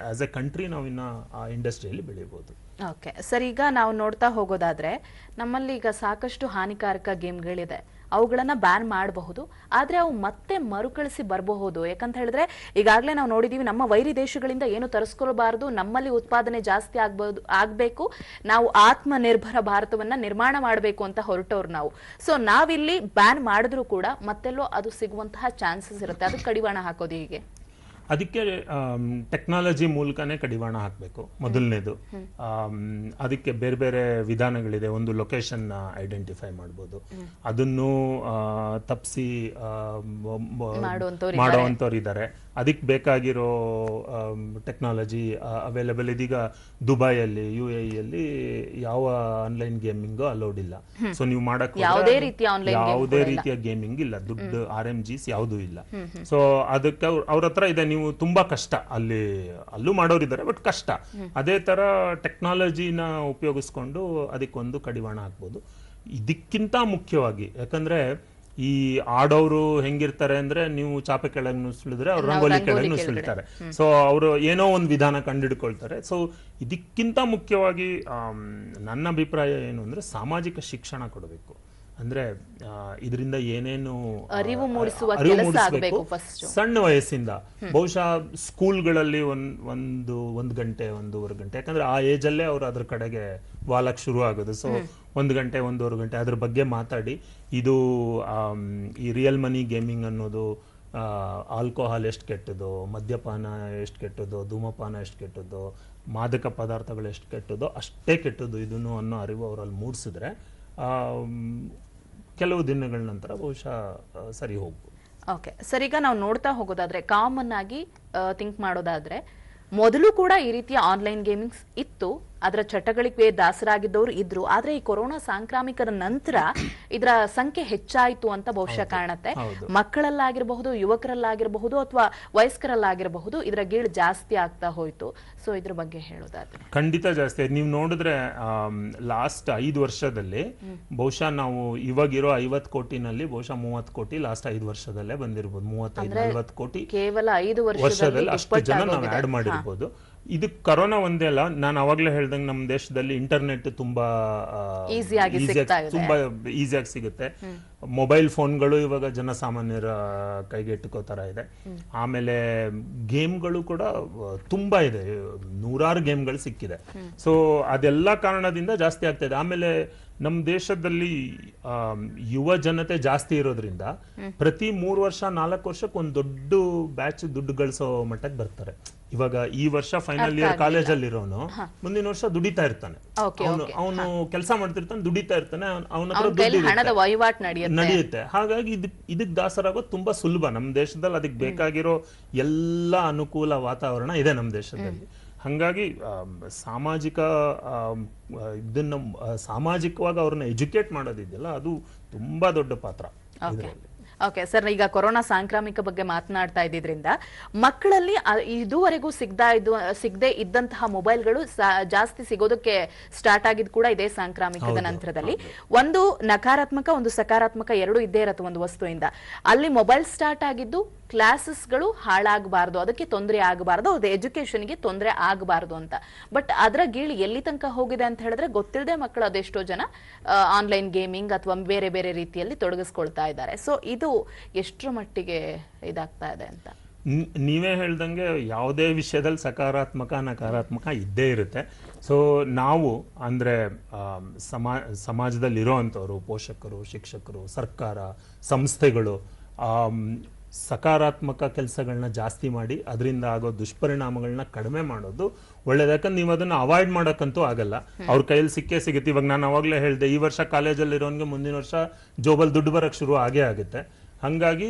ಆಸ್ ಎ ಕಂಟ್ರಿ ನಾವು ಇನ್ನು ಆ ಇಂಡಸ್ಟ್ರಿಯಲ್ಲಿ ಬೆಳಿಬೋದು. ಓಕೆ ಸರ್, ಈಗ ನಾವು ನೋಡ್ತಾ ಹೋಗೋದಾದ್ರೆ, ನಮ್ಮಲ್ಲಿ ಈಗ ಸಾಕಷ್ಟು ಹಾನಿಕಾರಕ ಗೇಮ್ಗಳಿದೆ. ಅವುಗಳನ್ನ ಬ್ಯಾನ್ ಮಾಡಬಹುದು. ಆದ್ರೆ ಅವು ಮತ್ತೆ ಮರುಕಳಿಸಿ ಬರಬಹುದು. ಯಾಕಂತ ಹೇಳಿದ್ರೆ, ಈಗಾಗಲೇ ನಾವು ನೋಡಿದೀವಿ, ನಮ್ಮ ವೈರಿ ದೇಶಗಳಿಂದ ಏನು ತರಿಸ್ಕೊಳ್ಬಾರ್ದು, ನಮ್ಮಲ್ಲಿ ಉತ್ಪಾದನೆ ಜಾಸ್ತಿ ಆಗ್ಬೋದು, ಆಗ್ಬೇಕು. ನಾವು ಆತ್ಮನಿರ್ಭರ ಭಾರತವನ್ನ ನಿರ್ಮಾಣ ಮಾಡಬೇಕು ಅಂತ ಹೊರಟವ್ರು ನಾವು. ಸೊ ನಾವಿಲ್ಲಿ ಬ್ಯಾನ್ ಮಾಡಿದ್ರು ಕೂಡ ಮತ್ತೆಲ್ಲೋ ಅದು ಸಿಗುವಂತಹ ಚಾನ್ಸಸ್ ಇರುತ್ತೆ. ಅದು ಕಡಿವಾಣ ಹಾಕೋದು ಹೀಗೆ. ಅದಕ್ಕೆ ಟೆಕ್ನಾಲಜಿ ಮೂಲಕನೇ ಕಡಿವಾಣ ಹಾಕಬೇಕು ಮೊದಲನೇದು. ಅದಕ್ಕೆ ಬೇರೆ ಬೇರೆ ವಿಧಾನಗಳಿದೆ. ಒಂದು ಲೊಕೇಶನ್ ಐಡೆಂಟಿಫೈ ಮಾಡ್ಬೋದು. ಅದನ್ನು ತಪ್ಪಿಸಿ ಮಾಡುವಂಥವ್ರು ಇದ್ದಾರೆ. ಅದಕ್ಕೆ ಬೇಕಾಗಿರೋ ಟೆಕ್ನಾಲಜಿ ಅವೈಲೇಬಲ್ ಇದೀಗ ದುಬೈಯಲ್ಲಿ ಯು ಎಲ್ಲಿ ಯಾವ ಆನ್ಲೈನ್ ಗೇಮಿಂಗ್ ಅಲೌಡ್ ಇಲ್ಲ. ಸೊ ನೀವು ಮಾಡಕ್ ಯಾವುದೇ ರೀತಿಯ online ಯಾವುದೇ ರೀತಿಯ ಗೇಮಿಂಗ್ ಇಲ್ಲ. ದುಡ್ಡು ಆರ್ ಎಂ ಜಿಸ್ ಯಾವುದೂ ಇಲ್ಲ. ಸೊ ಅದಕ್ಕೆ ಅವ್ರ ಹತ್ರ ಇದೆ ನೀವು ತುಂಬಾ ಕಷ್ಟ. ಅಲ್ಲಿ ಅಲ್ಲೂ ಮಾಡೋರಿದ್ದಾರೆ ಬಟ್ ಕಷ್ಟ. ಅದೇ ತರ ಟೆಕ್ನಾಲಜಿನ ಉಪಯೋಗಿಸ್ಕೊಂಡು ಅದಕ್ಕೊಂದು ಕಡಿವಾಣ ಹಾಕ್ಬೋದು ಇದಕ್ಕಿಂತ ಮುಖ್ಯವಾಗಿ ಯಾಕಂದ್ರೆ ಈ ಆಡೋರು ಹೆಂಗಿರ್ತಾರೆ ಅಂದ್ರೆ ನೀವು ಚಾಪೆ ಕೆಳಗೆ ನುಸುಳಿದ್ರೆ ಅವ್ರು ರಂಗೋಲಿ ಕೆಳಗೆ ನುಸುಳ್ತಾರೆ ಸೊ ಅವರು ಏನೋ ಒಂದು ವಿಧಾನ ಕಂಡುಹಿಡ್ಕೊಳ್ತಾರೆ. ಸೊ ಇದಕ್ಕಿಂತ ಮುಖ್ಯವಾಗಿ ನನ್ನ ಅಭಿಪ್ರಾಯ ಏನು ಅಂದ್ರೆ ಸಾಮಾಜಿಕ ಶಿಕ್ಷಣ ಕೊಡಬೇಕು. ಅಂದ್ರೆ ಇದರಿಂದ ಏನೇನು ಅರಿವು ಮೂಡಿಸುವ ಮೂಡಿಸ್ಬೇಕು. ಸಣ್ಣ ವಯಸ್ಸಿಂದ. ಬಹುಶಃ ಸ್ಕೂಲ್ಗಳಲ್ಲಿ ಒಂದ್ ಒಂದು ಒಂದು ಗಂಟೆ ಒಂದೂವರೆ ಗಂಟೆ. ಯಾಕಂದ್ರೆ ಆ ಏಜ್ ಅಲ್ಲೇ ಅವ್ರು ಅದ್ರ ಕಡೆಗೆ ವಾಲಕ್ ಶುರು ಆಗೋದು. ಸೊ ಒಂದ್ ಗಂಟೆ ಒಂದೂವರೆ ಗಂಟೆ ಅದ್ರ ಬಗ್ಗೆ ಮಾತಾಡಿ. ಇದು ಈ ರಿಯಲ್ ಮನಿ ಗೇಮಿಂಗ್ ಅನ್ನೋದು ಆಲ್ಕೋಹಾಲ್ ಎಷ್ಟು ಕೆಟ್ಟದ್ದು ಮದ್ಯಪಾನ ಎಷ್ಟು ಕೆಟ್ಟದ್ದು ಧೂಮಪಾನ ಎಷ್ಟು ಕೆಟ್ಟದ್ದು ಮಾದಕ ಪದಾರ್ಥಗಳು ಎಷ್ಟು ಕೆಟ್ಟದ್ದು ಅಷ್ಟೇ ಕೆಟ್ಟದ್ದು ಇದನ್ನು ಅನ್ನೋ ಅರಿವು ಅವರಲ್ಲಿ ಮೂಡಿಸಿದ್ರೆ ಕೆಲವು ದಿನಗಳ ನಂತರ ಬಹುಶಃ ಸರಿ ಹೋಗ್ಬೋದು. ಓಕೆ. ಸರ್ ಈಗ ನಾವು ನೋಡ್ತಾ ಹೋಗೋದಾದ್ರೆ ಕಾಮನ್ ಆಗಿ ಥಿಂಕ್ ಮಾಡೋದಾದ್ರೆ, ಮೊದಲು ಕೂಡ ಈ ರೀತಿಯ ಆನ್ಲೈನ್ ಗೇಮಿಂಗ್ಸ್ ಇತ್ತು. ಅದರ ಚಟಗಳಿಗೆ ದಾಸರಾಗಿದ್ದವರು ಇದ್ರು. ಆದ್ರೆ ಈ ಕೊರೋನಾ ಸಾಂಕ್ರಾಮಿಕದ ನಂತರ ಇದರ ಸಂಖ್ಯೆ ಹೆಚ್ಚಾಯಿತು ಅಂತ ಬಹುಶಃ ಕಾಣುತ್ತೆ. ಹೌದು. ಮಕ್ಕಳಲ್ಲಾಗಿರಬಹುದು ಯುವಕರಲ್ಲಾಗಿರಬಹುದು ಅಥವಾ ವಯಸ್ಕರಲ್ಲಾಗಿರಬಹುದು ಇದರ ಗೀಳು ಜಾಸ್ತಿ ಆಗ್ತಾ ಹೋಯ್ತು. ಸೊ ಇದ್ರ ಬಗ್ಗೆ ಹೇಳೋದಾದ್ರೆ. ಖಂಡಿತ ಜಾಸ್ತಿ. ನೀವು ನೋಡಿದ್ರೆ ಲಾಸ್ಟ್ ಐದು ವರ್ಷದಲ್ಲಿ ಬಹುಶಃ ನಾವು ಇವಾಗಿರೋ ಐವತ್ ಕೋಟಿನಲ್ಲಿ ಬಹುಶಃ ಮೂವತ್ತು ಕೋಟಿ ಲಾಸ್ಟ್ ಐದು ವರ್ಷದಲ್ಲೇ ಬಂದಿರಬಹುದು ಮೂವತ್ತೈದು ನಲ್ವತ್ತು ಕೋಟಿ ಕೇವಲ ಐದು ವರ್ಷದಲ್ಲಿ ವರ್ಷದಲ್ಲಿ ಅಷ್ಟು ಜನ ನಾವು ಆಡ್ ಮಾಡಿರ್ಬೋದು. ಇದು ಕರೋನಾ ಒಂದೇ ಅಲ್ಲ ನಾನು ಅವಾಗಲೇ ಹೇಳ್ದಂಗೆ ನಮ್ಮ ದೇಶದಲ್ಲಿ ಇಂಟರ್ನೆಟ್ ತುಂಬಾ. ತುಂಬಾ ಈಸಿಯಾಗಿ ಸಿಗುತ್ತೆ. ಮೊಬೈಲ್ ಫೋನ್ಗಳು ಇವಾಗ ಜನಸಾಮಾನ್ಯರ ಕೈಗೆಟುಕೋ ತರ ಇದೆ. ಆಮೇಲೆ ಗೇಮ್ಗಳು ಕೂಡ ತುಂಬಾ ಇದೆ. ನೂರಾರು ಗೇಮ್ಗಳು ಸಿಕ್ಕಿದೆ. ಸೊ ಅದೆಲ್ಲ ಕಾರಣದಿಂದ ಜಾಸ್ತಿ ಆಗ್ತಾ ಇದೆ. ಆಮೇಲೆ ನಮ್ಮ ದೇಶದಲ್ಲಿ ಯುವ ಜನತೆ ಜಾಸ್ತಿ ಇರೋದ್ರಿಂದ ಪ್ರತಿ ಮೂರು ವರ್ಷ ನಾಲ್ಕು ವರ್ಷಕ್ಕೆ ಒಂದು ದೊಡ್ಡ ಬ್ಯಾಚ್ ದುಡ್ಡು ಗಳಿಸೋ ಮಟ್ಟಕ್ಕೆ ಬರ್ತಾರೆ. ಇವಾಗ ಈ ವರ್ಷ ಫೈನಲ್ ಇಯರ್ ಕಾಲೇಜಲ್ಲಿ ಇರೋನು ಮುಂದಿನ ವರ್ಷ ದುಡಿತಾ ಇರ್ತಾನೆ. ಅವನು ಅವನು ಕೆಲಸ ಮಾಡ್ತಿರ್ತಾನೆ ದುಡಿತಾ ಇರ್ತಾನೆ ಅವನ ಹತ್ರ ವಹಿವಾಟು ನಡೆಯುತ್ತೆ. ಹಾಗಾಗಿ ಇದಕ್ ಇದಕ್ ದಾಸರಾಗೋದು ತುಂಬಾ ಸುಲಭ. ನಮ್ಮ ದೇಶದಲ್ಲಿ ಅದಕ್ಕೆ ಬೇಕಾಗಿರೋ ಎಲ್ಲಾ ಅನುಕೂಲ ವಾತಾವರಣ ಇದೆ ನಮ್ಮ ದೇಶದಲ್ಲಿ. ಹಂಗಾಗಿ ಸಾಮಾಜಿಕ ಇದನ್ನ ಸಾಮಾಜಿಕವಾಗಿ ಅವ್ರನ್ನ ಎಜುಕೇಟ್ ಮಾಡೋದಿದೆಯಲ್ಲ ಅದು ತುಂಬ ದೊಡ್ಡ ಪಾತ್ರ ಇದ್ರಲ್ಲಿ. ಓಕೆ ಸರ್ ಈಗ ಕೊರೋನಾ ಸಾಂಕ್ರಾಮಿಕ ಬಗ್ಗೆ ಮಾತನಾಡ್ತಾ ಇದ್ದಿದ್ರಿಂದ ಮಕ್ಕಳಲ್ಲಿ ಇದುವರೆಗೂ ಸಿಗ್ದಾ ಇದ್ದು ಸಿಗದೆ ಇದ್ದಂತಹ ಮೊಬೈಲ್ಗಳು ಜಾಸ್ತಿ ಸಿಗೋದಕ್ಕೆ ಸ್ಟಾರ್ಟ್ ಆಗಿದ್ ಕೂಡ ಇದೇ ಸಾಂಕ್ರಾಮಿಕದ ನಂತರದಲ್ಲಿ. ಒಂದು ನಕಾರಾತ್ಮಕ ಒಂದು ಸಕಾರಾತ್ಮಕ ಎರಡು ಇದ್ದೇ ಇರತ್ತೆ ಒಂದು ವಸ್ತುವಿಂದ. ಅಲ್ಲಿ ಮೊಬೈಲ್ ಸ್ಟಾರ್ಟ್ ಆಗಿದ್ದು ಕ್ಲಾಸಸ್ಗಳು ಹಾಳಾಗಬಾರ್ದು, ಅದಕ್ಕೆ ತೊಂದರೆ ಆಗಬಾರ್ದು ಅದು ಎಜುಕೇಶನ್ಗೆ ತೊಂದರೆ ಆಗಬಾರ್ದು ಅಂತ. ಬಟ್ ಅದರ ಗೀಳು ಎಲ್ಲಿ ತನಕ ಹೋಗಿದೆ ಅಂತ ಹೇಳಿದ್ರೆ ಗೊತ್ತಿಲ್ಲದೆ ಮಕ್ಕಳು ಅದೆಷ್ಟೋ ಜನ ಆನ್ಲೈನ್ ಗೇಮಿಂಗ್ ಅಥವಾ ಬೇರೆ ಬೇರೆ ರೀತಿಯಲ್ಲಿ ತೊಡಗಿಸ್ಕೊಳ್ತಾ ಇದ್ದಾರೆ. ಸೊ ಇದು ಎಷ್ಟರ ಮಟ್ಟಿಗೆ ಇದಾಗ್ತಾ ಇದೆ ಅಂತ. ನೀವೇ ಹೇಳ್ದಂಗೆ ಯಾವುದೇ ವಿಷಯದಲ್ಲಿ ಸಕಾರಾತ್ಮಕ, ನಕಾರಾತ್ಮಕ ಇದ್ದೇ ಇರುತ್ತೆ. ಸೊ ನಾವು ಅಂದರೆ ಸಮಾ ಸಮಾಜದಲ್ಲಿ ಇರೋವಂಥವ್ರು ಪೋಷಕರು, ಶಿಕ್ಷಕರು, ಸರ್ಕಾರ, ಸಂಸ್ಥೆಗಳು ಸಕಾರಾತ್ಮಕ ಕೆಲಸಗಳನ್ನ ಜಾಸ್ತಿ ಮಾಡಿ ಅದರಿಂದ ಆಗೋ ದುಷ್ಪರಿಣಾಮಗಳನ್ನ ಕಡಿಮೆ ಮಾಡೋದು ಒಳ್ಳೇದು. ಯಾಕಂದ್ರೆ ನೀವು ಅದನ್ನ ಅವಾಯ್ಡ್ ಮಾಡೋಕ್ಕಂತೂ ಆಗಲ್ಲ. ಅವ್ರ ಕೈಯಲ್ಲಿ ಸಿಕ್ಕೇ ಸಿಗುತ್ತೆ. ಇವಾಗ ನಾನು ಅವಾಗಲೇ ಹೇಳಿದೆ ಈ ವರ್ಷ ಕಾಲೇಜಲ್ಲಿ ಇರೋನ್ಗೆ ಮುಂದಿನ ವರ್ಷ ಜೋಬಲ್ ದುಡ್ಡು ಬರಕ್ಕೆ ಶುರು ಆಗೇ ಆಗುತ್ತೆ. ಹಾಗಾಗಿ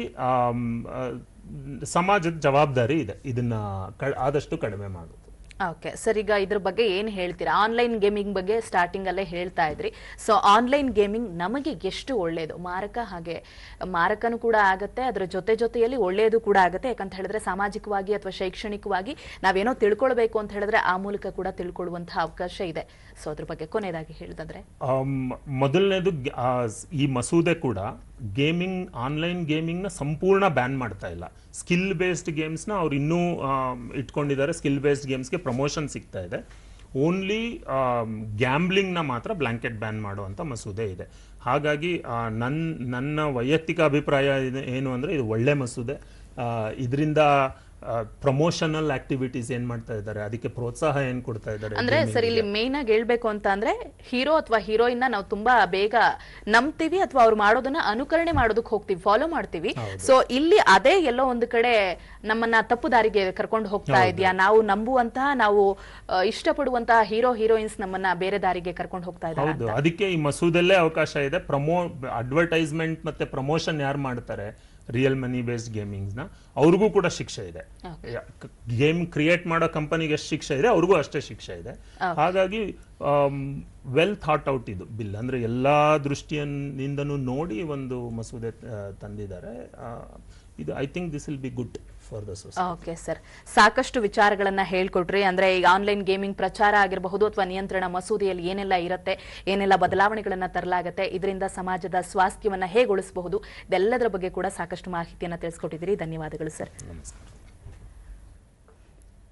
ಸಮಾಜದ ಜವಾಬ್ದಾರಿ ಇದೆ. ಇದನ್ನ ಆದಷ್ಟು ಕಡಿಮೆ ಮಾಡೋದು ಓಕೆ, ಸರ್, ಈಗ ಇದ್ರ ಬಗ್ಗೆ ಏನು ಹೇಳ್ತೀರಾ? ಆನ್ಲೈನ್ ಗೇಮಿಂಗ್ ಬಗ್ಗೆ ಸ್ಟಾರ್ಟಿಂಗ್ ಅಲ್ಲೇ ಹೇಳ್ತಾ ಇದ್ರಿ. ಸೊ ಆನ್ಲೈನ್ ಗೇಮಿಂಗ್ ನಮಗೆ ಎಷ್ಟು ಒಳ್ಳೆಯದು ಮಾರಕ ಹಾಗೆ, ಮಾರಕನೂ ಕೂಡ ಆಗುತ್ತೆ, ಅದರ ಜೊತೆ ಜೊತೆಯಲ್ಲಿ ಒಳ್ಳೆಯದು ಕೂಡ ಆಗುತ್ತೆ. ಯಾಕಂತ ಹೇಳಿದ್ರೆ ಸಾಮಾಜಿಕವಾಗಿ ಅಥವಾ ಶೈಕ್ಷಣಿಕವಾಗಿ ನಾವೇನೋ ತಿಳ್ಕೊಳ್ಬೇಕು ಅಂತ ಹೇಳಿದ್ರೆ ಆ ಮೂಲಕ ಕೂಡ ತಿಳ್ಕೊಳ್ಳುವಂತಹ ಅವಕಾಶ ಇದೆ. ಸೊ ಅದ್ರ ಬಗ್ಗೆ ಕೊನೆಯದಾಗಿ ಹೇಳಿದ್ರೆ ಮೊದಲನೇದು ಈ ಮಸೂದೆ ಕೂಡ ಗೇಮಿಂಗ್ ಆನ್ಲೈನ್ ಗೇಮಿಂಗ್ನ ಸಂಪೂರ್ಣ ಬ್ಯಾನ್ ಮಾಡ್ತಾ ಇಲ್ಲ. ಸ್ಕಿಲ್ ಬೇಸ್ಡ್ ಗೇಮ್ಸ್ನ ಅವ್ರು ಇನ್ನೂ ಇಟ್ಕೊಂಡಿದ್ದಾರೆ. ಸ್ಕಿಲ್ ಬೇಸ್ಡ್ ಗೇಮ್ಸ್ಗೆ ಪ್ರಮೋಷನ್ ಸಿಗ್ತಾ ಇದೆ. ಓನ್ಲಿ ಗ್ಯಾಂಬ್ಲಿಂಗ್ನ ಮಾತ್ರ ಬ್ಲ್ಯಾಂಕೆಟ್ ಬ್ಯಾನ್ ಮಾಡುವಂಥ ಮಸೂದೆ ಇದೆ. ಹಾಗಾಗಿ ನನ್ನ ನನ್ನ ವೈಯಕ್ತಿಕ ಅಭಿಪ್ರಾಯ ಏನು ಅಂದರೆ ಇದು ಒಳ್ಳೆ ಮಸೂದೆ. ಇದರಿಂದ ಪ್ರಮೋಷನಲ್ ಆಕ್ಟಿವಿಟೀಸ್ ಏನ್ ಮಾಡ್ತಾ ಇದ್ದಾರೆ? ಅದಕ್ಕೆ ಪ್ರೋತ್ಸಾಹ ಏನ್ ಕೊಡ್ತಾ ಇದ್ದಾರೆ ಅಂದ್ರೆ ಸರ್ ಇಲ್ಲಿ ಮೇನ್ ಆಗಿ ಹೇಳ್ಬೇಕು ಅಂತ ಅಂದ್ರೆ ಹೀರೋ ಅಥವಾ ಹೀರೋಯಿನ್ ನಾವು ತುಂಬಾ ಬೇಗ ನಂಬ್ತೀವಿ ಅಥವಾ ಅವ್ರು ಮಾಡೋದನ್ನ ಅನುಕರಣೆ ಮಾಡೋದಕ್ಕೆ ಹೋಗ್ತೀವಿ ಫಾಲೋ ಮಾಡ್ತೀವಿ. ಸೊ ಇಲ್ಲಿ ಅದೇ ಎಲ್ಲೋ ಒಂದು ಕಡೆ ನಮ್ಮನ್ನ ತಪ್ಪು ದಾರಿಗೆ ಕರ್ಕೊಂಡು ಹೋಗ್ತಾ ಇದೆಯಾ? ನಾವು ನಂಬುವಂತಹ ನಾವು ಇಷ್ಟಪಡುವಂತಹ ಹೀರೋ ಹೀರೋಯಿನ್ಸ್ ನಮ್ಮನ್ನ ಬೇರೆ ದಾರಿಗೆ ಕರ್ಕೊಂಡು ಹೋಗ್ತಾ ಇದ್ದಾರೆ ಅದಕ್ಕೆ ಈ ಮಸೂದಲ್ಲೇ ಅವಕಾಶ ಇದೆ. ಪ್ರಮೋ ಅಡ್ವರ್ಟೈಸ್ಮೆಂಟ್ ಮತ್ತೆ ಪ್ರಮೋಷನ್ ಯಾರು ಮಾಡ್ತಾರೆ? ರಿಯಲ್ ಮನಿ ಬೇಸ್ಡ್ ಗೇಮಿಂಗ್ಸ್ನ ಅವ್ರಿಗೂ ಕೂಡ ಶಿಕ್ಷೆ ಇದೆ. ಗೇಮ್ ಕ್ರಿಯೇಟ್ ಮಾಡೋ ಕಂಪನಿಗೆ ಎಷ್ಟು ಶಿಕ್ಷೆ ಇದೆ ಅವ್ರಿಗೂ ಅಷ್ಟೇ ಶಿಕ್ಷೆ ಇದೆ. ಹಾಗಾಗಿ ವೆಲ್ ಥಾಟ್ ಔಟ್ ಇದು ಬಿಲ್ ಅಂದ್ರೆ ಎಲ್ಲಾ ದೃಷ್ಟಿಯಿಂದನೂ ನೋಡಿ ಒಂದು ಮಸೂದೆ ತಂದಿದ್ದಾರೆ. ಇದು I think this will be good for the society okay sir ಸಾಕಷ್ಟು ವಿಚಾರಗಳನ್ನ ಹೇಳ್ಕೊಟ್ರಿ. ಅಂದ್ರೆ ಈಗ ಆನ್ಲೈನ್ ಗೇಮಿಂಗ್ ಪ್ರಚಾರ ಆಗಿರಬಹುದು ಅಥವಾ ನಿಯಂತ್ರಣ ಮಸೂದೆಯಲ್ಲಿ ಏನೆಲ್ಲ ಇರುತ್ತೆ ಏನೆಲ್ಲ ಬದಲಾವಣೆಗಳನ್ನ ತರಲಾಗುತ್ತೆ ಇದರಿಂದ ಸಮಾಜದ ಸ್ವಾಸ್ಥ್ಯವನ್ನ ಹೇಗೆ ಉಳಿಸಬಹುದು ಇದೆಲ್ಲದರ ಬಗ್ಗೆ ಕೂಡ ಸಾಕಷ್ಟು ಮಾಹಿತಿಯನ್ನ ತಿಳಿಸ್ಕೊಟ್ಟಿದ್ದೀರಿ. ಧನ್ಯವಾದಗಳು ಸರ್ ನಮಸ್ಕಾರ.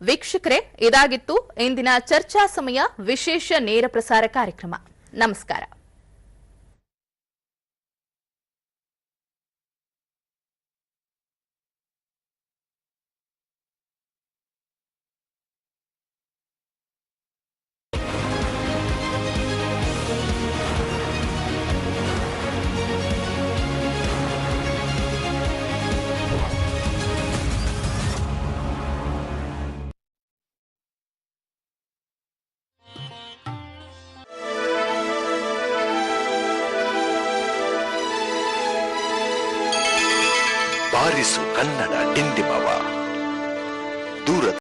ವೀಕ್ಷಕರೇ ಇದಾಗಿತ್ತು ಇಂದಿನ ಚರ್ಚಾ ಸಮಯ ವಿಶೇಷ ನೇರ ಪ್ರಸಾರ ಕಾರ್ಯಕ್ರಮ. ನಮಸ್ಕಾರ.